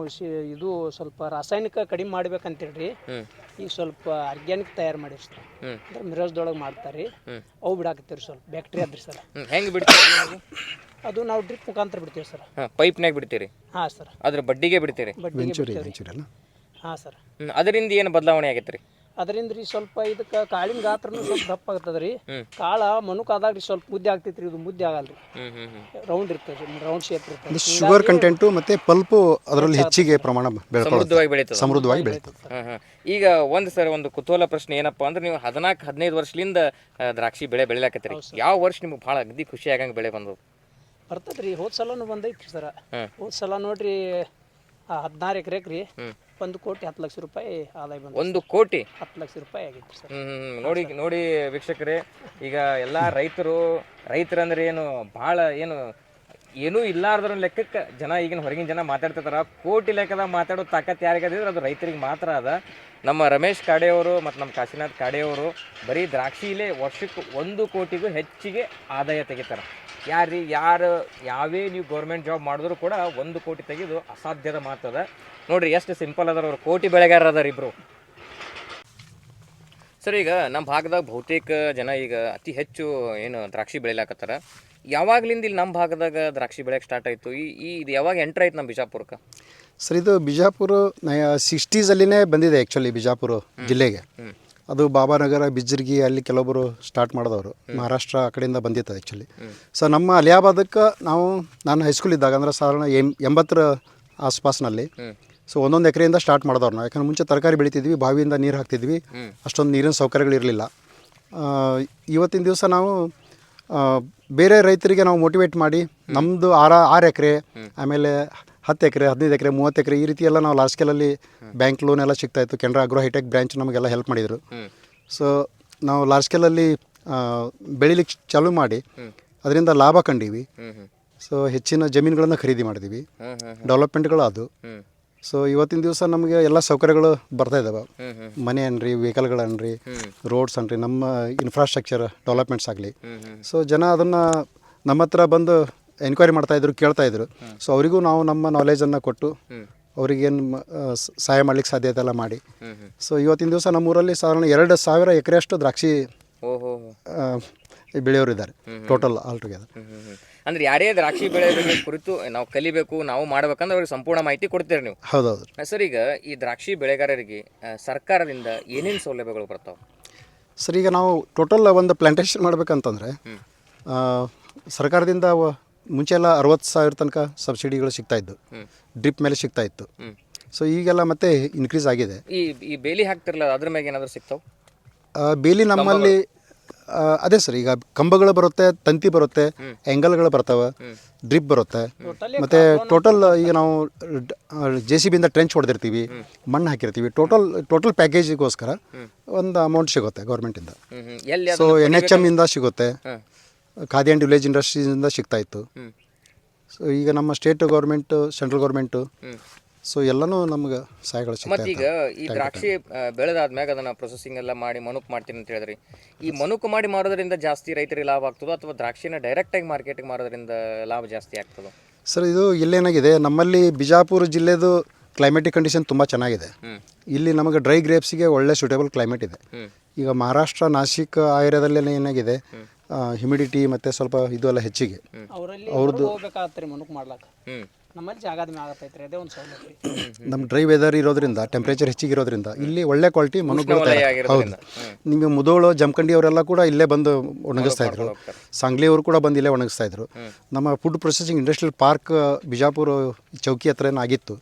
ಇದು ಸ್ವಲ್ಪ ರಾಸಾಯನಿಕ ಕಡಿಮೆ ಮಾಡ್ಬೇಕಂತೇಳ್ರಿ. ಹ್ಮ್. ಈಗ ಸ್ವಲ್ಪ ಆರ್ಗ್ಯಾನಿಕ್ ತಯಾರು ಮಾಡಿರಿ ಸರ್. ಅಂದ್ರೆ ಮಿರಜ್ದೊಳಗೆ ಮಾಡ್ತಾರೆ. ಅವು ಬಿಡಾಕತ್ತೇವ್ರಿ ಸ್ವಲ್ಪ. ಬ್ಯಾಕ್ಟೀರಿಯಾ ಅದ್ರಿ ಸರ್. ಹೆಂಗೆ ಬಿಡ್ತೀರಿ ನೀವು? ಅದು ನಾವು ಡ್ರಿಪ್ ಮುಖಾಂತರ ಬಿಡ್ತೀವಿ ಸರ್. ಹಾಂ ಪೈಪ್ನಾಗ ಬಿಡ್ತೀರಿ? ಹಾಂ ಸರ್. ಅದ್ರ ಬಡ್ಡಿಗೆ ಬಿಡ್ತೀರಿ? ಬಡ್ಡಿಗೆ ವೆಂಚುರಿ ಬಿಡ್ತೀವಿ. ವೆಂಚುರಿ ಅಲ್ಲ? ಹಾಂ ಸರ್. ಹ್ಮ್ ಅದರಿಂದ ಏನು ಬದಲಾವಣೆ ಆಗೈತೆ ರೀ ಅದರಿಂದ ರೀ ಸ್ವಲ್ಪ ಇದಕ್ಕೆ ಕಾಳಿನ ಗಾತ್ರನೂ ಸ್ವಲ್ಪ ದಪ್ಪ ಆಗ್ತದೆ ರೀ. ಕಾಳ ಮನುಕ್ ಆದಾಗ ರೀ ಸ್ವಲ್ಪ ಮುದ್ದೆ ಆಗ್ತೈತೆ ರೀ ಇದು ಮುದ್ದೆ ಆಗಲ್ಲ ರೀ. ಹ್ಞೂ ಹ್ಞೂ ರೌಂಡ್ ಇರ್ತದೆ ರೌಂಡ್ ಶೇಪ್ ಇರ್ತದೆ ಶುಗರ್ ಕಂಟೆಂಟು ಮತ್ತೆ ಪಲ್ಪು ಅದರಲ್ಲಿ ಹೆಚ್ಚಿಗೆ ಪ್ರಮಾಣ ಬೆಳ್ಕೊಳ್ಳುತ್ತೆ. ಸಮೃದ್ಧವಾಗಿ ಬೆಳೀತದ. ಸಮೃದ್ಧವಾಗಿ ಬೆಳೀತದೆ. ಹಾಂ ಹಾಂ. ಈಗ ಒಂದು ಸರ್ ಒಂದು ಕುತೂಹಲ ಪ್ರಶ್ನೆ ಏನಪ್ಪ ಅಂದ್ರೆ ನೀವು ಹದಿನಾಲ್ಕು ಹದಿನೈದು ವರ್ಷದಿಂದ ಆ, ದ್ರಾಕ್ಷಿ ಬೆಳೆ ಬೆಳಿಲಾಕತ್ತೀರಿ. ಯಾವ ವರ್ಷ ನಿಮ್ಗೆ ಭಾಳ ಅಗದಿ ಖುಷಿ ಆಗಂಗೆ ಬೆಳೆ ಬಂದವು ಬರ್ತದೆ ರೀ ಹೋದ ಸಲನು ಬಂದೈತ್ರಿ ಸರ. ಹೋದ್ ಸಲ ನೋಡ್ರಿ ಹದಿನಾರು ಎಕರೆಕ್ ರೀ ಒಂದು ಕೋಟಿ ಹತ್ತು ಲಕ್ಷ ರೂಪಾಯಿ ಆದಾಯ ಬಂದ ಒಂದು ಕೋಟಿ? ಹತ್ತು ಲಕ್ಷ ರೂಪಾಯಿ ಆಗಿತ್ತು ಸರ್. ಹ್ಮ್. ನೋಡಿ ನೋಡಿ ವೀಕ್ಷಕರೇ ಈಗ ಎಲ್ಲಾ ರೈತರು ರೈತರಂದ್ರೆ ಏನು ಭಾಳ ಏನು ಏನೂ ಇಲ್ಲಾರ್ದ್ರ ಲೆಕ್ಕಕ್ಕೆ ಜನ ಈಗಿನ ಹೊರಗಿನ ಜನ ಮಾತಾಡ್ತಿರ್ತಾರ. ಕೋಟಿ ಲೆಕ್ಕದಾಗ ಮಾತಾಡೋ ತಾಕತ್ ಯಾರಿಗದಿದ್ರೆ ಅದು ರೈತರಿಗೆ ಮಾತ್ರ ಅದ. ನಮ್ಮ ರಮೇಶ್ ಕಾಡೆಯವರು ಮತ್ತು ನಮ್ಮ ಕಾಶಿನಾಥ್ ಕಾಡೆಯವರು ಬರೀ ದ್ರಾಕ್ಷಿಲೇ ವರ್ಷಕ್ಕೆ ಒಂದು ಕೋಟಿಗೂ ಹೆಚ್ಚಿಗೆ ಆದಾಯ ತೆಗಿತಾರೆ. ಯಾರು ಯಾರು ಯಾವೇ ನೀವು ಗೌರ್ಮೆಂಟ್ ಜಾಬ್ ಮಾಡಿದ್ರು ಕೂಡ ಒಂದು ಕೋಟಿ ತೆಗೆದು ಅಸಾಧ್ಯದ ಮಾತದ ನೋಡ್ರಿ ಎಷ್ಟು ಸಿಂಪಲ್ ಅದರ ಅವ್ರು. ಕೋಟಿ ಬೆಳೆಗಾರ ಅದಾರ ಇಬ್ರು. ಸರ್ ಈಗ ನಮ್ಮ ಭಾಗದಾಗ ಬಹುತೇಕ ಜನ ಈಗ ಅತಿ ಹೆಚ್ಚು ಏನು ದ್ರಾಕ್ಷಿ ಬೆಳಿಲಾಕತ್ತಾರ. ಯಾವಾಗ್ಲಿಂದ ಇಲ್ಲಿ ನಮ್ಮ ಭಾಗದಾಗ ದ್ರಾಕ್ಷಿ ಬೆಳೆಯಕ್ಕೆ ಸ್ಟಾರ್ಟ್ ಆಯಿತು? ಈ ಈ ಇದು ಯಾವಾಗ ಎಂಟ್ರ್ ಆಯ್ತು ನಮ್ಮ ಬಿಜಾಪುರಕ್ಕೆ? ಸರ್ ಇದು ಬಿಜಾಪುರ ಸಿಕ್ಸ್ಟೀಸಲ್ಲಿನೇ ಬಂದಿದೆ ಆ್ಯಕ್ಚುಲಿ ಬಿಜಾಪುರ ಜಿಲ್ಲೆಗೆ. ಅದು ಬಾಬಾನಗರ ಬಿಜ್ರಿಗಿ ಅಲ್ಲಿ ಕೆಲವೊಬ್ಬರು ಸ್ಟಾರ್ಟ್ ಮಾಡಿದವರು. ಮಹಾರಾಷ್ಟ್ರ ಆ ಕಡೆಯಿಂದ ಬಂದಿತ್ತು ಆ್ಯಕ್ಚುಲಿ ಸೊ ನಮ್ಮ ಅಲಿಯಾಬಾದಕ್ಕೆ ನಾವು ನಾನು ಹೈಸ್ಕೂಲ್ ಇದ್ದಾಗ ಅಂದ್ರೆ ಸಾಧಾರಣ ಎಂ ಎಂಬತ್ತರ ಆಸ್ಪಾಸ್ನಲ್ಲಿ. ಸೊ ಒಂದೊಂದು ಎಕರೆಯಿಂದ ಸ್ಟಾರ್ಟ್ ಮಾಡಿದವ್ರು ನಾವು. ಯಾಕಂದ್ರೆ ಮುಂಚೆ ತರಕಾರಿ ಬೆಳಿತಿದ್ವಿ ಬಾವಿಯಿಂದ ನೀರು ಹಾಕ್ತಿದ್ವಿ. ಅಷ್ಟೊಂದು ನೀರಿನ ಸೌಕರ್ಯಗಳಿರಲಿಲ್ಲ. ಇವತ್ತಿನ ದಿವಸ ನಾವು ಬೇರೆ ರೈತರಿಗೆ ನಾವು ಮೋಟಿವೇಟ್ ಮಾಡಿ ನಮ್ಮದು ಆರ ಆರು ಎಕರೆ ಆಮೇಲೆ ಹತ್ತು ಎಕರೆ ಹದಿನೈದು ಎಕರೆ ಮೂವತ್ತು ಎಕರೆ ಈ ರೀತಿ ಎಲ್ಲ ನಾವು ಲಾಸ್ಟ್ ಸ್ಕೇಲಲ್ಲಿ ಬ್ಯಾಂಕ್ ಲೋನ್ ಎಲ್ಲ ಸಿಗ್ತಾಯಿತ್ತು ಕೆನರಾ ಅಗ್ರೋ ಹೈಟೆಕ್ ಬ್ರ್ಯಾಂಚ್ ನಮಗೆಲ್ಲ ಹೆಲ್ಪ್ ಮಾಡಿದರು. ಸೊ ನಾವು ಲಾರ್ಜ್ ಸ್ಕೇಲಲ್ಲಿ ಬೆಳಿಲಿಕ್ಕೆ ಚಾಲು ಮಾಡಿ ಅದರಿಂದ ಲಾಭ ಕಂಡೀವಿ. ಸೊ ಹೆಚ್ಚಿನ ಜಮೀನುಗಳನ್ನು ಖರೀದಿ ಮಾಡಿದ್ವಿ. ಡೆವಲಪ್ಮೆಂಟ್ಗಳು ಅದು. ಸೊ ಇವತ್ತಿನ ದಿವಸ ನಮಗೆ ಎಲ್ಲ ಸೌಕರ್ಯಗಳು ಬರ್ತಾ ಇದ್ದಾವೆ ಮನೆ ಅನ್ರಿ ವೆಹಿಕಲ್ಗಳು ಅನ್ರಿ ರೋಡ್ಸ್ ಅನ್ರಿ ನಮ್ಮ ಇನ್ಫ್ರಾಸ್ಟ್ರಕ್ಚರ್ ಡೆವಲಪ್ಮೆಂಟ್ಸ್ ಆಗಲಿ. ಸೊ ಜನ ಅದನ್ನು ನಮ್ಮ ಹತ್ರ ಬಂದು ಎನ್ಕ್ವೈರಿ ಕೇಳ್ತಾ ಇದ್ದರು ಸೊ ಅವರಿಗೂ ನಾವು ನಮ್ಮ ನಾಲೆಜನ್ನು ಕೊಟ್ಟು ಅವರಿಗೇನು ಸಹಾಯ ಮಾಡ್ಲಿಕ್ಕೆ ಸಾಧ್ಯತೆ ಎಲ್ಲ ಮಾಡಿ. ಸೊ ಇವತ್ತಿನ ದಿವಸ ನಮ್ಮೂರಲ್ಲಿ ಸಾಧಾರಣ ಎರಡು ಸಾವಿರ ಎಕರೆಯಷ್ಟು ದ್ರಾಕ್ಷಿ ಬೆಳೆಯೋರು ಇದ್ದಾರೆ ಟೋಟಲ್ ಆಲ್ ಟುಗೆದರ್ ಅಂದ್ರೆ ಯಾರೇ ದ್ರಾಕ್ಷಿ ಬೆಳೆ ಕುರಿತು ನಾವು ಕಲಿಬೇಕು ನಾವು ಮಾಡ್ಬೇಕಂದ್ರೆ ಅವ್ರಿಗೆ ಸಂಪೂರ್ಣ ಮಾಹಿತಿ ಕೊಡ್ತೀರಿ ನೀವು. ಹೌದೌದು. ಸರ್ ಈಗ ಈ ದ್ರಾಕ್ಷಿ ಬೆಳೆಗಾರರಿಗೆ ಸರ್ಕಾರದಿಂದ ಏನೇನು ಸೌಲಭ್ಯಗಳು ಬರ್ತಾವೆ? ಸರ್ ಈಗ ನಾವು ಟೋಟಲ್ ಒಂದು ಪ್ಲಾಂಟೇಶನ್ ಮಾಡ್ಬೇಕಂತಂದರೆ ಸರ್ಕಾರದಿಂದ ಮುಂಚೆ ಎಲ್ಲ ಅರವತ್ತು ಸಾವಿರ ತನಕ ಸಬ್ಸಿಡಿಗಳು ಸಿಗ್ತಾಯಿದ್ದು ಡ್ರಿಪ್ ಮೇಲೆ ಸಿಗ್ತಾಯಿತ್ತು ಸೊ ಈಗೆಲ್ಲ ಮತ್ತೆ ಇನ್ಕ್ರೀಸ್ ಆಗಿದೆ. ಈ ಈ ಬೇಲಿ ಹಾಕ್ತಿರಲ್ಲ ಅದ್ರ ಮ್ಯಾಗ ಏನಾದರೂ ಸಿಗ್ತಾವೆ? ಬೇಲಿ ನಮ್ಮಲ್ಲಿ ಅದೇ ಸರ್ ಈಗ ಕಂಬಗಳು ಬರುತ್ತೆ ತಂತಿ ಬರುತ್ತೆ ಆ್ಯಂಗಲ್ಗಳು ಬರ್ತವೆ ಡ್ರಿಪ್ ಬರುತ್ತೆ. ಮತ್ತು ಟೋಟಲ್ ಈಗ ನಾವು ಜೆ ಸಿ ಬಿಯಿಂದ ಟ್ರೆಂಚ್ ಹೊಡೆದಿರ್ತೀವಿ ಮಣ್ಣು ಹಾಕಿರ್ತೀವಿ. ಟೋಟಲ್ ಟೋಟಲ್ ಪ್ಯಾಕೇಜಿಗೋಸ್ಕರ ಒಂದು ಅಮೌಂಟ್ ಸಿಗುತ್ತೆ ಗೌರ್ಮೆಂಟಿಂದ ಸೊ ಎನ್ ಎಚ್ ಎಮ್ಮಿಂದ ಸಿಗುತ್ತೆ. ಖಾದಿ ಆ್ಯಂಡ್ ವಿಲೇಜ್ ಇಂಡಸ್ಟ್ರೀಸಿಂದ ಸಿಗ್ತಾ ಇತ್ತು. ಸೊ ಈಗ ನಮ್ಮ state government central government so ಎಲ್ಲನೂ ನಮ್ಗೆ ಸಹಾಯಗಳು ಸಿಗ್ತಾ ಈಗ ಈ ದ್ರಾಕ್ಷಿ ಬೆಳೆದಾದ ಬೆಳೆದಾದ್ಮ್ಯಾಗ ಅದನ್ನ ಪ್ರೊಸೆಸಿಂಗ್ ಎಲ್ಲ ಮಾಡಿ ಮನುಕ್ ಮಾಡ್ತೀನಿ ಅಂತ ಹೇಳಿದ್ರಿ. ಈ ಮನುಕು ಮಾಡಿ ಮಾರೋದ್ರಿಂದ ಜಾಸ್ತಿ ರೈತರಿಗೆ ಲಾಭ ಆಗ್ತದೋ ಅಥವಾ ದ್ರಾಕ್ಷಿನ ಡೈರೆಕ್ಟ್ ಆಗಿ ಮಾರ್ಕೆಟಿಗೆ ಮಾರೋದ್ರಿಂದ ಲಾಭ ಜಾಸ್ತಿ ಆಗ್ತದೋ? ಸರ್ ಇದು ಇಲ್ಲೇನಾಗಿದೆ ನಮ್ಮಲ್ಲಿ ಬಿಜಾಪುರ ಜಿಲ್ಲೆದು ಕ್ಲೈಮೇಟಿಕ್ ಕಂಡೀಷನ್ ತುಂಬ ಚೆನ್ನಾಗಿದೆ. ಇಲ್ಲಿ ನಮಗೆ ಡ್ರೈ ಗ್ರೇಪ್ಸಿಗೆ ಒಳ್ಳೆ ಸೂಟೇಬಲ್ ಕ್ಲೈಮೇಟ್ ಇದೆ. ಈಗ ಮಹಾರಾಷ್ಟ್ರ ನಾಸಿಕ್ ಆ ಏರಿಯಾದಲ್ಲೆಲ್ಲ ಏನಾಗಿದೆ ಹ್ಯುಮಿಡಿಟಿ ಮತ್ತು ಸ್ವಲ್ಪ ಇದು ಎಲ್ಲ ಹೆಚ್ಚಿಗೆ. ರೀ ಮನುಕ್ ಮಾಡ್ಲಾಕ. ನಮ್ಮಲ್ಲಿ ಜಾಗದ ಮ್ಯಾಗ ಅದೇ ಒಂದು ಸೌಲಭ್ಯ ನಮ್ಮ ಡ್ರೈ ವೆದರ್ ಇರೋದ್ರಿಂದ ಟೆಂಪ್ರೇಚರ್ ಹೆಚ್ಚಿಗೆ ಇರೋದ್ರಿಂದ ಇಲ್ಲಿ ಒಳ್ಳೆ ಕ್ವಾಲಿಟಿ ಮನುಗಳು ವಲಯ ಹೌದು. ನಿಮಗೆ ಮುದೋಳು ಜಮಖಂಡಿ ಅವರೆಲ್ಲ ಕೂಡ ಇಲ್ಲೇ ಬಂದು ಒಣಗಿಸ್ತಾ ಇದ್ರು. ಸಾಂಗ್ಲಿ ಅವರು ಕೂಡ ಬಂದು ಇಲ್ಲೇ ಒಣಗಿಸ್ತಾ ಇದ್ರು. ನಮ್ಮ food processing industrial park Bijapur ಚೌಕಿ ಹತ್ರ ಆಗಿತ್ತು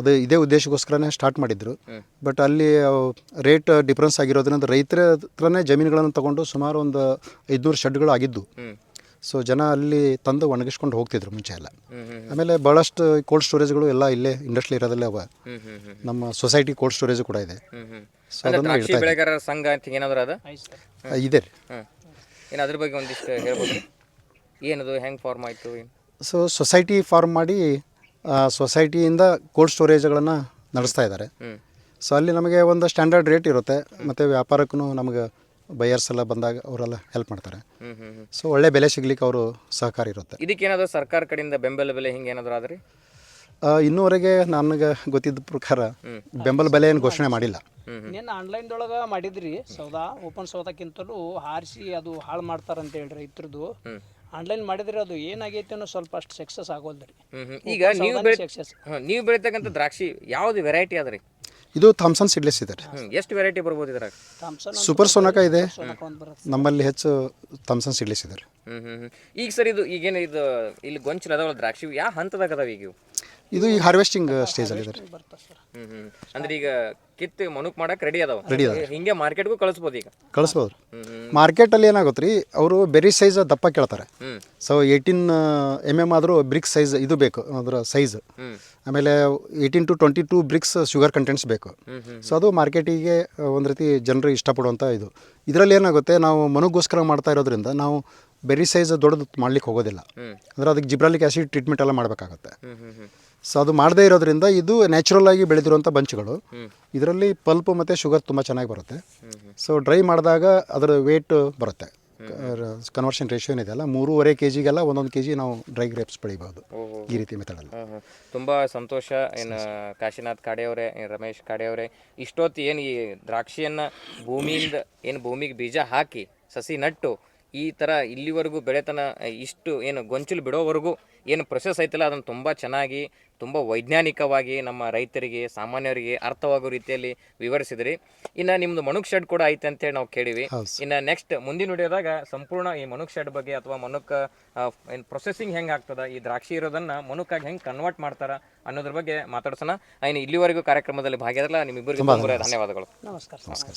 ಅದು ಇದೇ ಉದ್ದೇಶಕ್ಕೋಸ್ಕರನೇ ಸ್ಟಾರ್ಟ್ ಮಾಡಿದ್ರು. ಬಟ್ ಅಲ್ಲಿ ರೇಟ್ ಡಿಫ್ರೆನ್ಸ್ ಆಗಿರೋದ್ರಿಂದ ರೈತರ ಹತ್ರನೇ ಜಮೀನುಗಳನ್ನು ತಗೊಂಡು ಸುಮಾರು ಒಂದು ಐದುನೂರು ಶೆಡ್ಗಳು ಆಗಿದ್ದು. ಸೊ ಜನ ಅಲ್ಲಿ ತಂದು ಒಣಗಿಸ್ಕೊಂಡು ಹೋಗ್ತಿದ್ರು ಮುಂಚೆ ಎಲ್ಲ. ಆಮೇಲೆ ಭಾಳಷ್ಟು ಕೋಲ್ಡ್ ಸ್ಟೋರೇಜ್ಗಳು ಎಲ್ಲ ಇಲ್ಲೇ ಇಂಡಸ್ಟ್ರಿ ಇರೋದಲ್ಲೇ ಅವ. ಹ್ಮ್ ಹ್ಮ್ ಹ್ಮ್ ನಮ್ಮ ಸೊಸೈಟಿ ಕೋಲ್ಡ್ ಸ್ಟೋರೇಜ್ ಕೂಡ ಇದೆ. ಸೊ ಅಂದ್ರೆ ಅದನ್ನು ಇಡ್ತಾ ಇದೆ ಬೆಳೆಗಾರರ ಸಂಘ ಅಂತ ಏನಾದ್ರು ಅದ? ಆ, ಇದೆ ರೀ. ಏನ ಏನು ಅದ್ರ ಬಗ್ಗೆ ಒಂದಿಷ್ಟು ಹೇಳ್ಬೋದು? ಏನದು ಹೆಂಗೆ ಫಾರ್ಮ್ ಆಯ್ತು ಸೊ ಸೊಸೈಟಿ ಫಾರ್ಮ್ ಮಾಡಿ ಆ, ಸೊಸೈಟಿಯಿಂದ ಕೋಲ್ಡ್ ಸ್ಟೋರೇಜ್ಗಳನ್ನು ನಡೆಸ್ತಾ ಇದ್ದಾರೆ ಸೊ ಅಲ್ಲಿ ನಮಗೆ ಒಂದು ಸ್ಟ್ಯಾಂಡರ್ಡ್ ರೇಟ್ ಇರುತ್ತೆ. ಮತ್ತು ವ್ಯಾಪಾರಕ್ಕೂ ನಮಗೆ ಬೈಯರ್ಸ್ ಎಲ್ಲ ಬಂದಾಗ ಅವರೆಲ್ಲ ಹೆಲ್ಪ್ ಮಾಡ್ತಾರೆ. ಸೊ ಒಳ್ಳೆ ಬೆಲೆ ಸಿಗ್ಲಿಕ್ಕೆ ಅವರು ಸಹಕಾರಿ ಇರುತ್ತೆ. ಇದಕ್ಕೇನಾದರೂ ಸರ್ಕಾರ ಕಡೆಯಿಂದ ಬೆಂಬಲ ಬೆಲೆ ಹಿಂಗೆ ಏನಾದರೂ ಆದ್ರಿ? ಆ, ಇನ್ನೂವರೆಗೆ ನನಗೆ ಗೊತ್ತಿದ್ದ ಪ್ರಕಾರ ಬೆಂಬಲ ಬೆಲೆ ಏನು ಘೋಷಣೆ ಮಾಡಿಲ್ಲ. ನಿನ್ನ ಆನ್ಲೈನ್ದೊಳಗೆ ಮಾಡಿದ್ರಿ ಸೌದಾ ಓಪನ್ ಸೌದಾಕ್ಕಿಂತಲೂ ಹಾರಿಸಿ ಅದು ಹಾಳು ಮಾಡ್ತಾರಂತ ಹೇಳ್ರಿ ರೈತರದು ಆನ್ಲೈನ್ ಮಾಡಿದ್ರೆ ಅದು ಏನಾಗೈತೆ ಅನ್ನೋ ಸ್ವಲ್ಪ ಅಷ್ಟು ಸಕ್ಸಸ್ ಆಗೋಲ್ದ್ರಿ ಹ್ಮ್ ಹ್ಮ್. ಈಗ ನೀವು ಬೆಳೆ ಸಕ್ಸಸ್ ನೀವು ಬೆಳಿತಕ್ಕಂಥ ದ್ರಾಕ್ಷಿ ಯಾವ್ದು ವೆರೈಟಿ ಅದ್ರಿ ಇದು ಥಾಮ್ಸನ್ ಸಿಡ್ಲೆಸ್ ಇದೆ ರೀ. ಹ್ಮ್ ಎಷ್ಟು ವೆರೈಟಿ ಬರ್ಬೋದು ಇದ್ರಾಗ? ಸೂಪರ್ ಸೋನಕ ಇದೆ. ಸೋನಕ ಬರುತ್ತೆ. ನಮ್ಮಲ್ಲಿ ಹೆಚ್ಚು ಥಾಮ್ಸನ್ ಸಿಡ್ಲೆಸ್ ಇದೆ ರೀ. ಹ್ಮ್ ಹ್ಮ್ ಹ್ಮ್. ಈಗ ಸರ್ ಇದು ಈಗೇನು ಇದು ಇಲ್ಲಿ ಗೊಂಚಲು ಅದಾವಲ್ಲ ದ್ರಾಕ್ಷಿ ಯಾವ ಹಂತದಾಗ ಅದಾವ ಈಗ ಇವು? ಇದು ಈಗ ಹಾರ್ವೆಸ್ಟಿಂಗ್ ಸ್ಟೇಜಲ್ಲಿ ಇದೆ ರೀ ಹ್ಮ್ ಹ್ಮ್. ಅಂದ್ರೆ ಈಗ ಕಿತ್ತು ಮನುಕ್ ಮಾಡಕ್ ರೆಡಿ ಅದಾವ. Ready ಹಿಂಗೆ ಮಾರ್ಕೆಟ್ಗೂ ಕಳಿಸ್ಬೋದು ಈಗ. ಕಳಿಸ್ಬೋದು. ಮಾರ್ಕೆಟ್ ಅಲ್ಲಿ ಮಾರ್ಕೆಟಲ್ಲಿ ಏನಾಗುತ್ತೆ ರೀ ಅವರು ಬೆರಿ ಸೈಜ್ ದಪ್ಪ ಕೇಳ್ತಾರೆ. Hmm. So eighteen M M ಆದರೂ ಬ್ರಿಕ್ಸ್ ಸೈಜ್ ಇದು ಬೇಕು ಅದರ ಸೈಜ್ ಹ್ಮ್. ಆಮೇಲೆ eighteen to twenty two brix sugar contents ಬೇಕು ಸೊ ಅದು ಮಾರ್ಕೆಟಿಗೆ ಒಂದು ರೀತಿ ಜನರು ಇಷ್ಟಪಡುವಂಥ ಇದು. ಇದರಲ್ಲಿ ಏನಾಗುತ್ತೆ ನಾವು ಮನುಗೋಸ್ಕರ ಮಾಡ್ತಾ ಇರೋದ್ರಿಂದ ನಾವು ಬೆರಿ ಸೈಜ್ ದೊಡ್ಡದು ಮಾಡ್ಲಿಕ್ಕೆ ಹೋಗೋದಿಲ್ಲ. ಅಂದ್ರೆ ಅದಕ್ಕೆ ಜಿಬ್ರಾಲಿಕ್ ಆ್ಯಸಿಡ್ ಟ್ರೀಟ್ಮೆಂಟ್ ಎಲ್ಲ ಮಾಡಬೇಕಾಗತ್ತೆ. ಹ್ಮ್ ಹ್ಮ್ ಹ್ಮ್. ಸೊ ಅದು ಮಾಡದೇ ಇರೋದ್ರಿಂದ ಇದು ನ್ಯಾಚುರಲ್ ಆಗಿ ಬೆಳೆದಿರುವಂಥ ಬಂಚ್ಗಳು. ಇದರಲ್ಲಿ ಪಲ್ಪ್ ಮತ್ತು ಶುಗರ್ ತುಂಬ ಚೆನ್ನಾಗಿ ಬರುತ್ತೆ. ಸೊ ಡ್ರೈ ಮಾಡಿದಾಗ ಅದರ ವೇಟ್ ಬರುತ್ತೆ. ಕನ್ವರ್ಷನ್ ರೇಷಿಯೋ ಏನಿದೆಯಲ್ಲ ಮೂರುವರೆ ಕೆ ಜಿಗೆಲ್ಲ ಒಂದೊಂದು ಕೆ ಜಿ ನಾವು ಡ್ರೈ ಗ್ರೇಪ್ಸ್ ಬೆಳಿಬೋದು. ಈ ರೀತಿ ಮೆಥಡಲ್ಲಿ. ತುಂಬಾ ಸಂತೋಷ. ಏನು ಕಾಶಿನಾಥ್ ಕಾಡೆಯವರೇ ರಮೇಶ್ ಕಾಡೆಯವರೇ ಇಷ್ಟೊತ್ತು ಏನು ಈ ದ್ರಾಕ್ಷಿಯನ್ನ ಭೂಮಿಯಿಂದ ಏನು ಭೂಮಿಗೆ ಬೀಜ ಹಾಕಿ ಸಸಿ ನಟ್ಟು ಈ ಥರ ಇಲ್ಲಿವರೆಗೂ ಬೆಳೆತನ ಇಷ್ಟು ಏನು ಗೊಂಚಲು ಬಿಡೋವರೆಗೂ ಏನು ಪ್ರೊಸೆಸ್ ಐತಲ್ಲ ಅದನ್ನು ತುಂಬ ಚೆನ್ನಾಗಿ ತುಂಬ ವೈಜ್ಞಾನಿಕವಾಗಿ ನಮ್ಮ ರೈತರಿಗೆ ಸಾಮಾನ್ಯರಿಗೆ ಅರ್ಥವಾಗೋ ರೀತಿಯಲ್ಲಿ ವಿವರಿಸಿದ್ರಿ. ಇನ್ನು ನಿಮ್ಮದು ಮನುಕ್ ಶೆಡ್ ಕೂಡ ಐತೆ ಅಂತೇಳಿ ನಾವು ಕೇಳಿವಿ. ಇನ್ನು ನೆಕ್ಸ್ಟ್ ಮುಂದಿನ ವಿಡಿಯೋದಾಗ ಸಂಪೂರ್ಣ ಈ ಮನುಕ್ ಶೆಡ್ ಬಗ್ಗೆ ಅಥವಾ ಮನುಕ್ ಏನು ಪ್ರೊಸೆಸಿಂಗ್ ಹೆಂಗೆ ಆಗ್ತದ ಈ ದ್ರಾಕ್ಷಿ ಇರೋದನ್ನ ಮನುಕ್ಕಾಗಿ ಹೆಂಗೆ ಕನ್ವರ್ಟ್ ಮಾಡ್ತಾರ ಅನ್ನೋದ್ರ ಬಗ್ಗೆ ಮಾತಾಡ್ಸೋಣ. ಇನ್ನು ಇಲ್ಲಿವರೆಗೂ ಕಾರ್ಯಕ್ರಮದಲ್ಲಿ ಭಾಗಿಯಾದ್ರಲ್ಲ ನಿಮ್ಮಿಬ್ಬರಿಗೆ ತುಂಬ ಧನ್ಯವಾದಗಳು. ನಮಸ್ಕಾರ ನಮಸ್ಕಾರ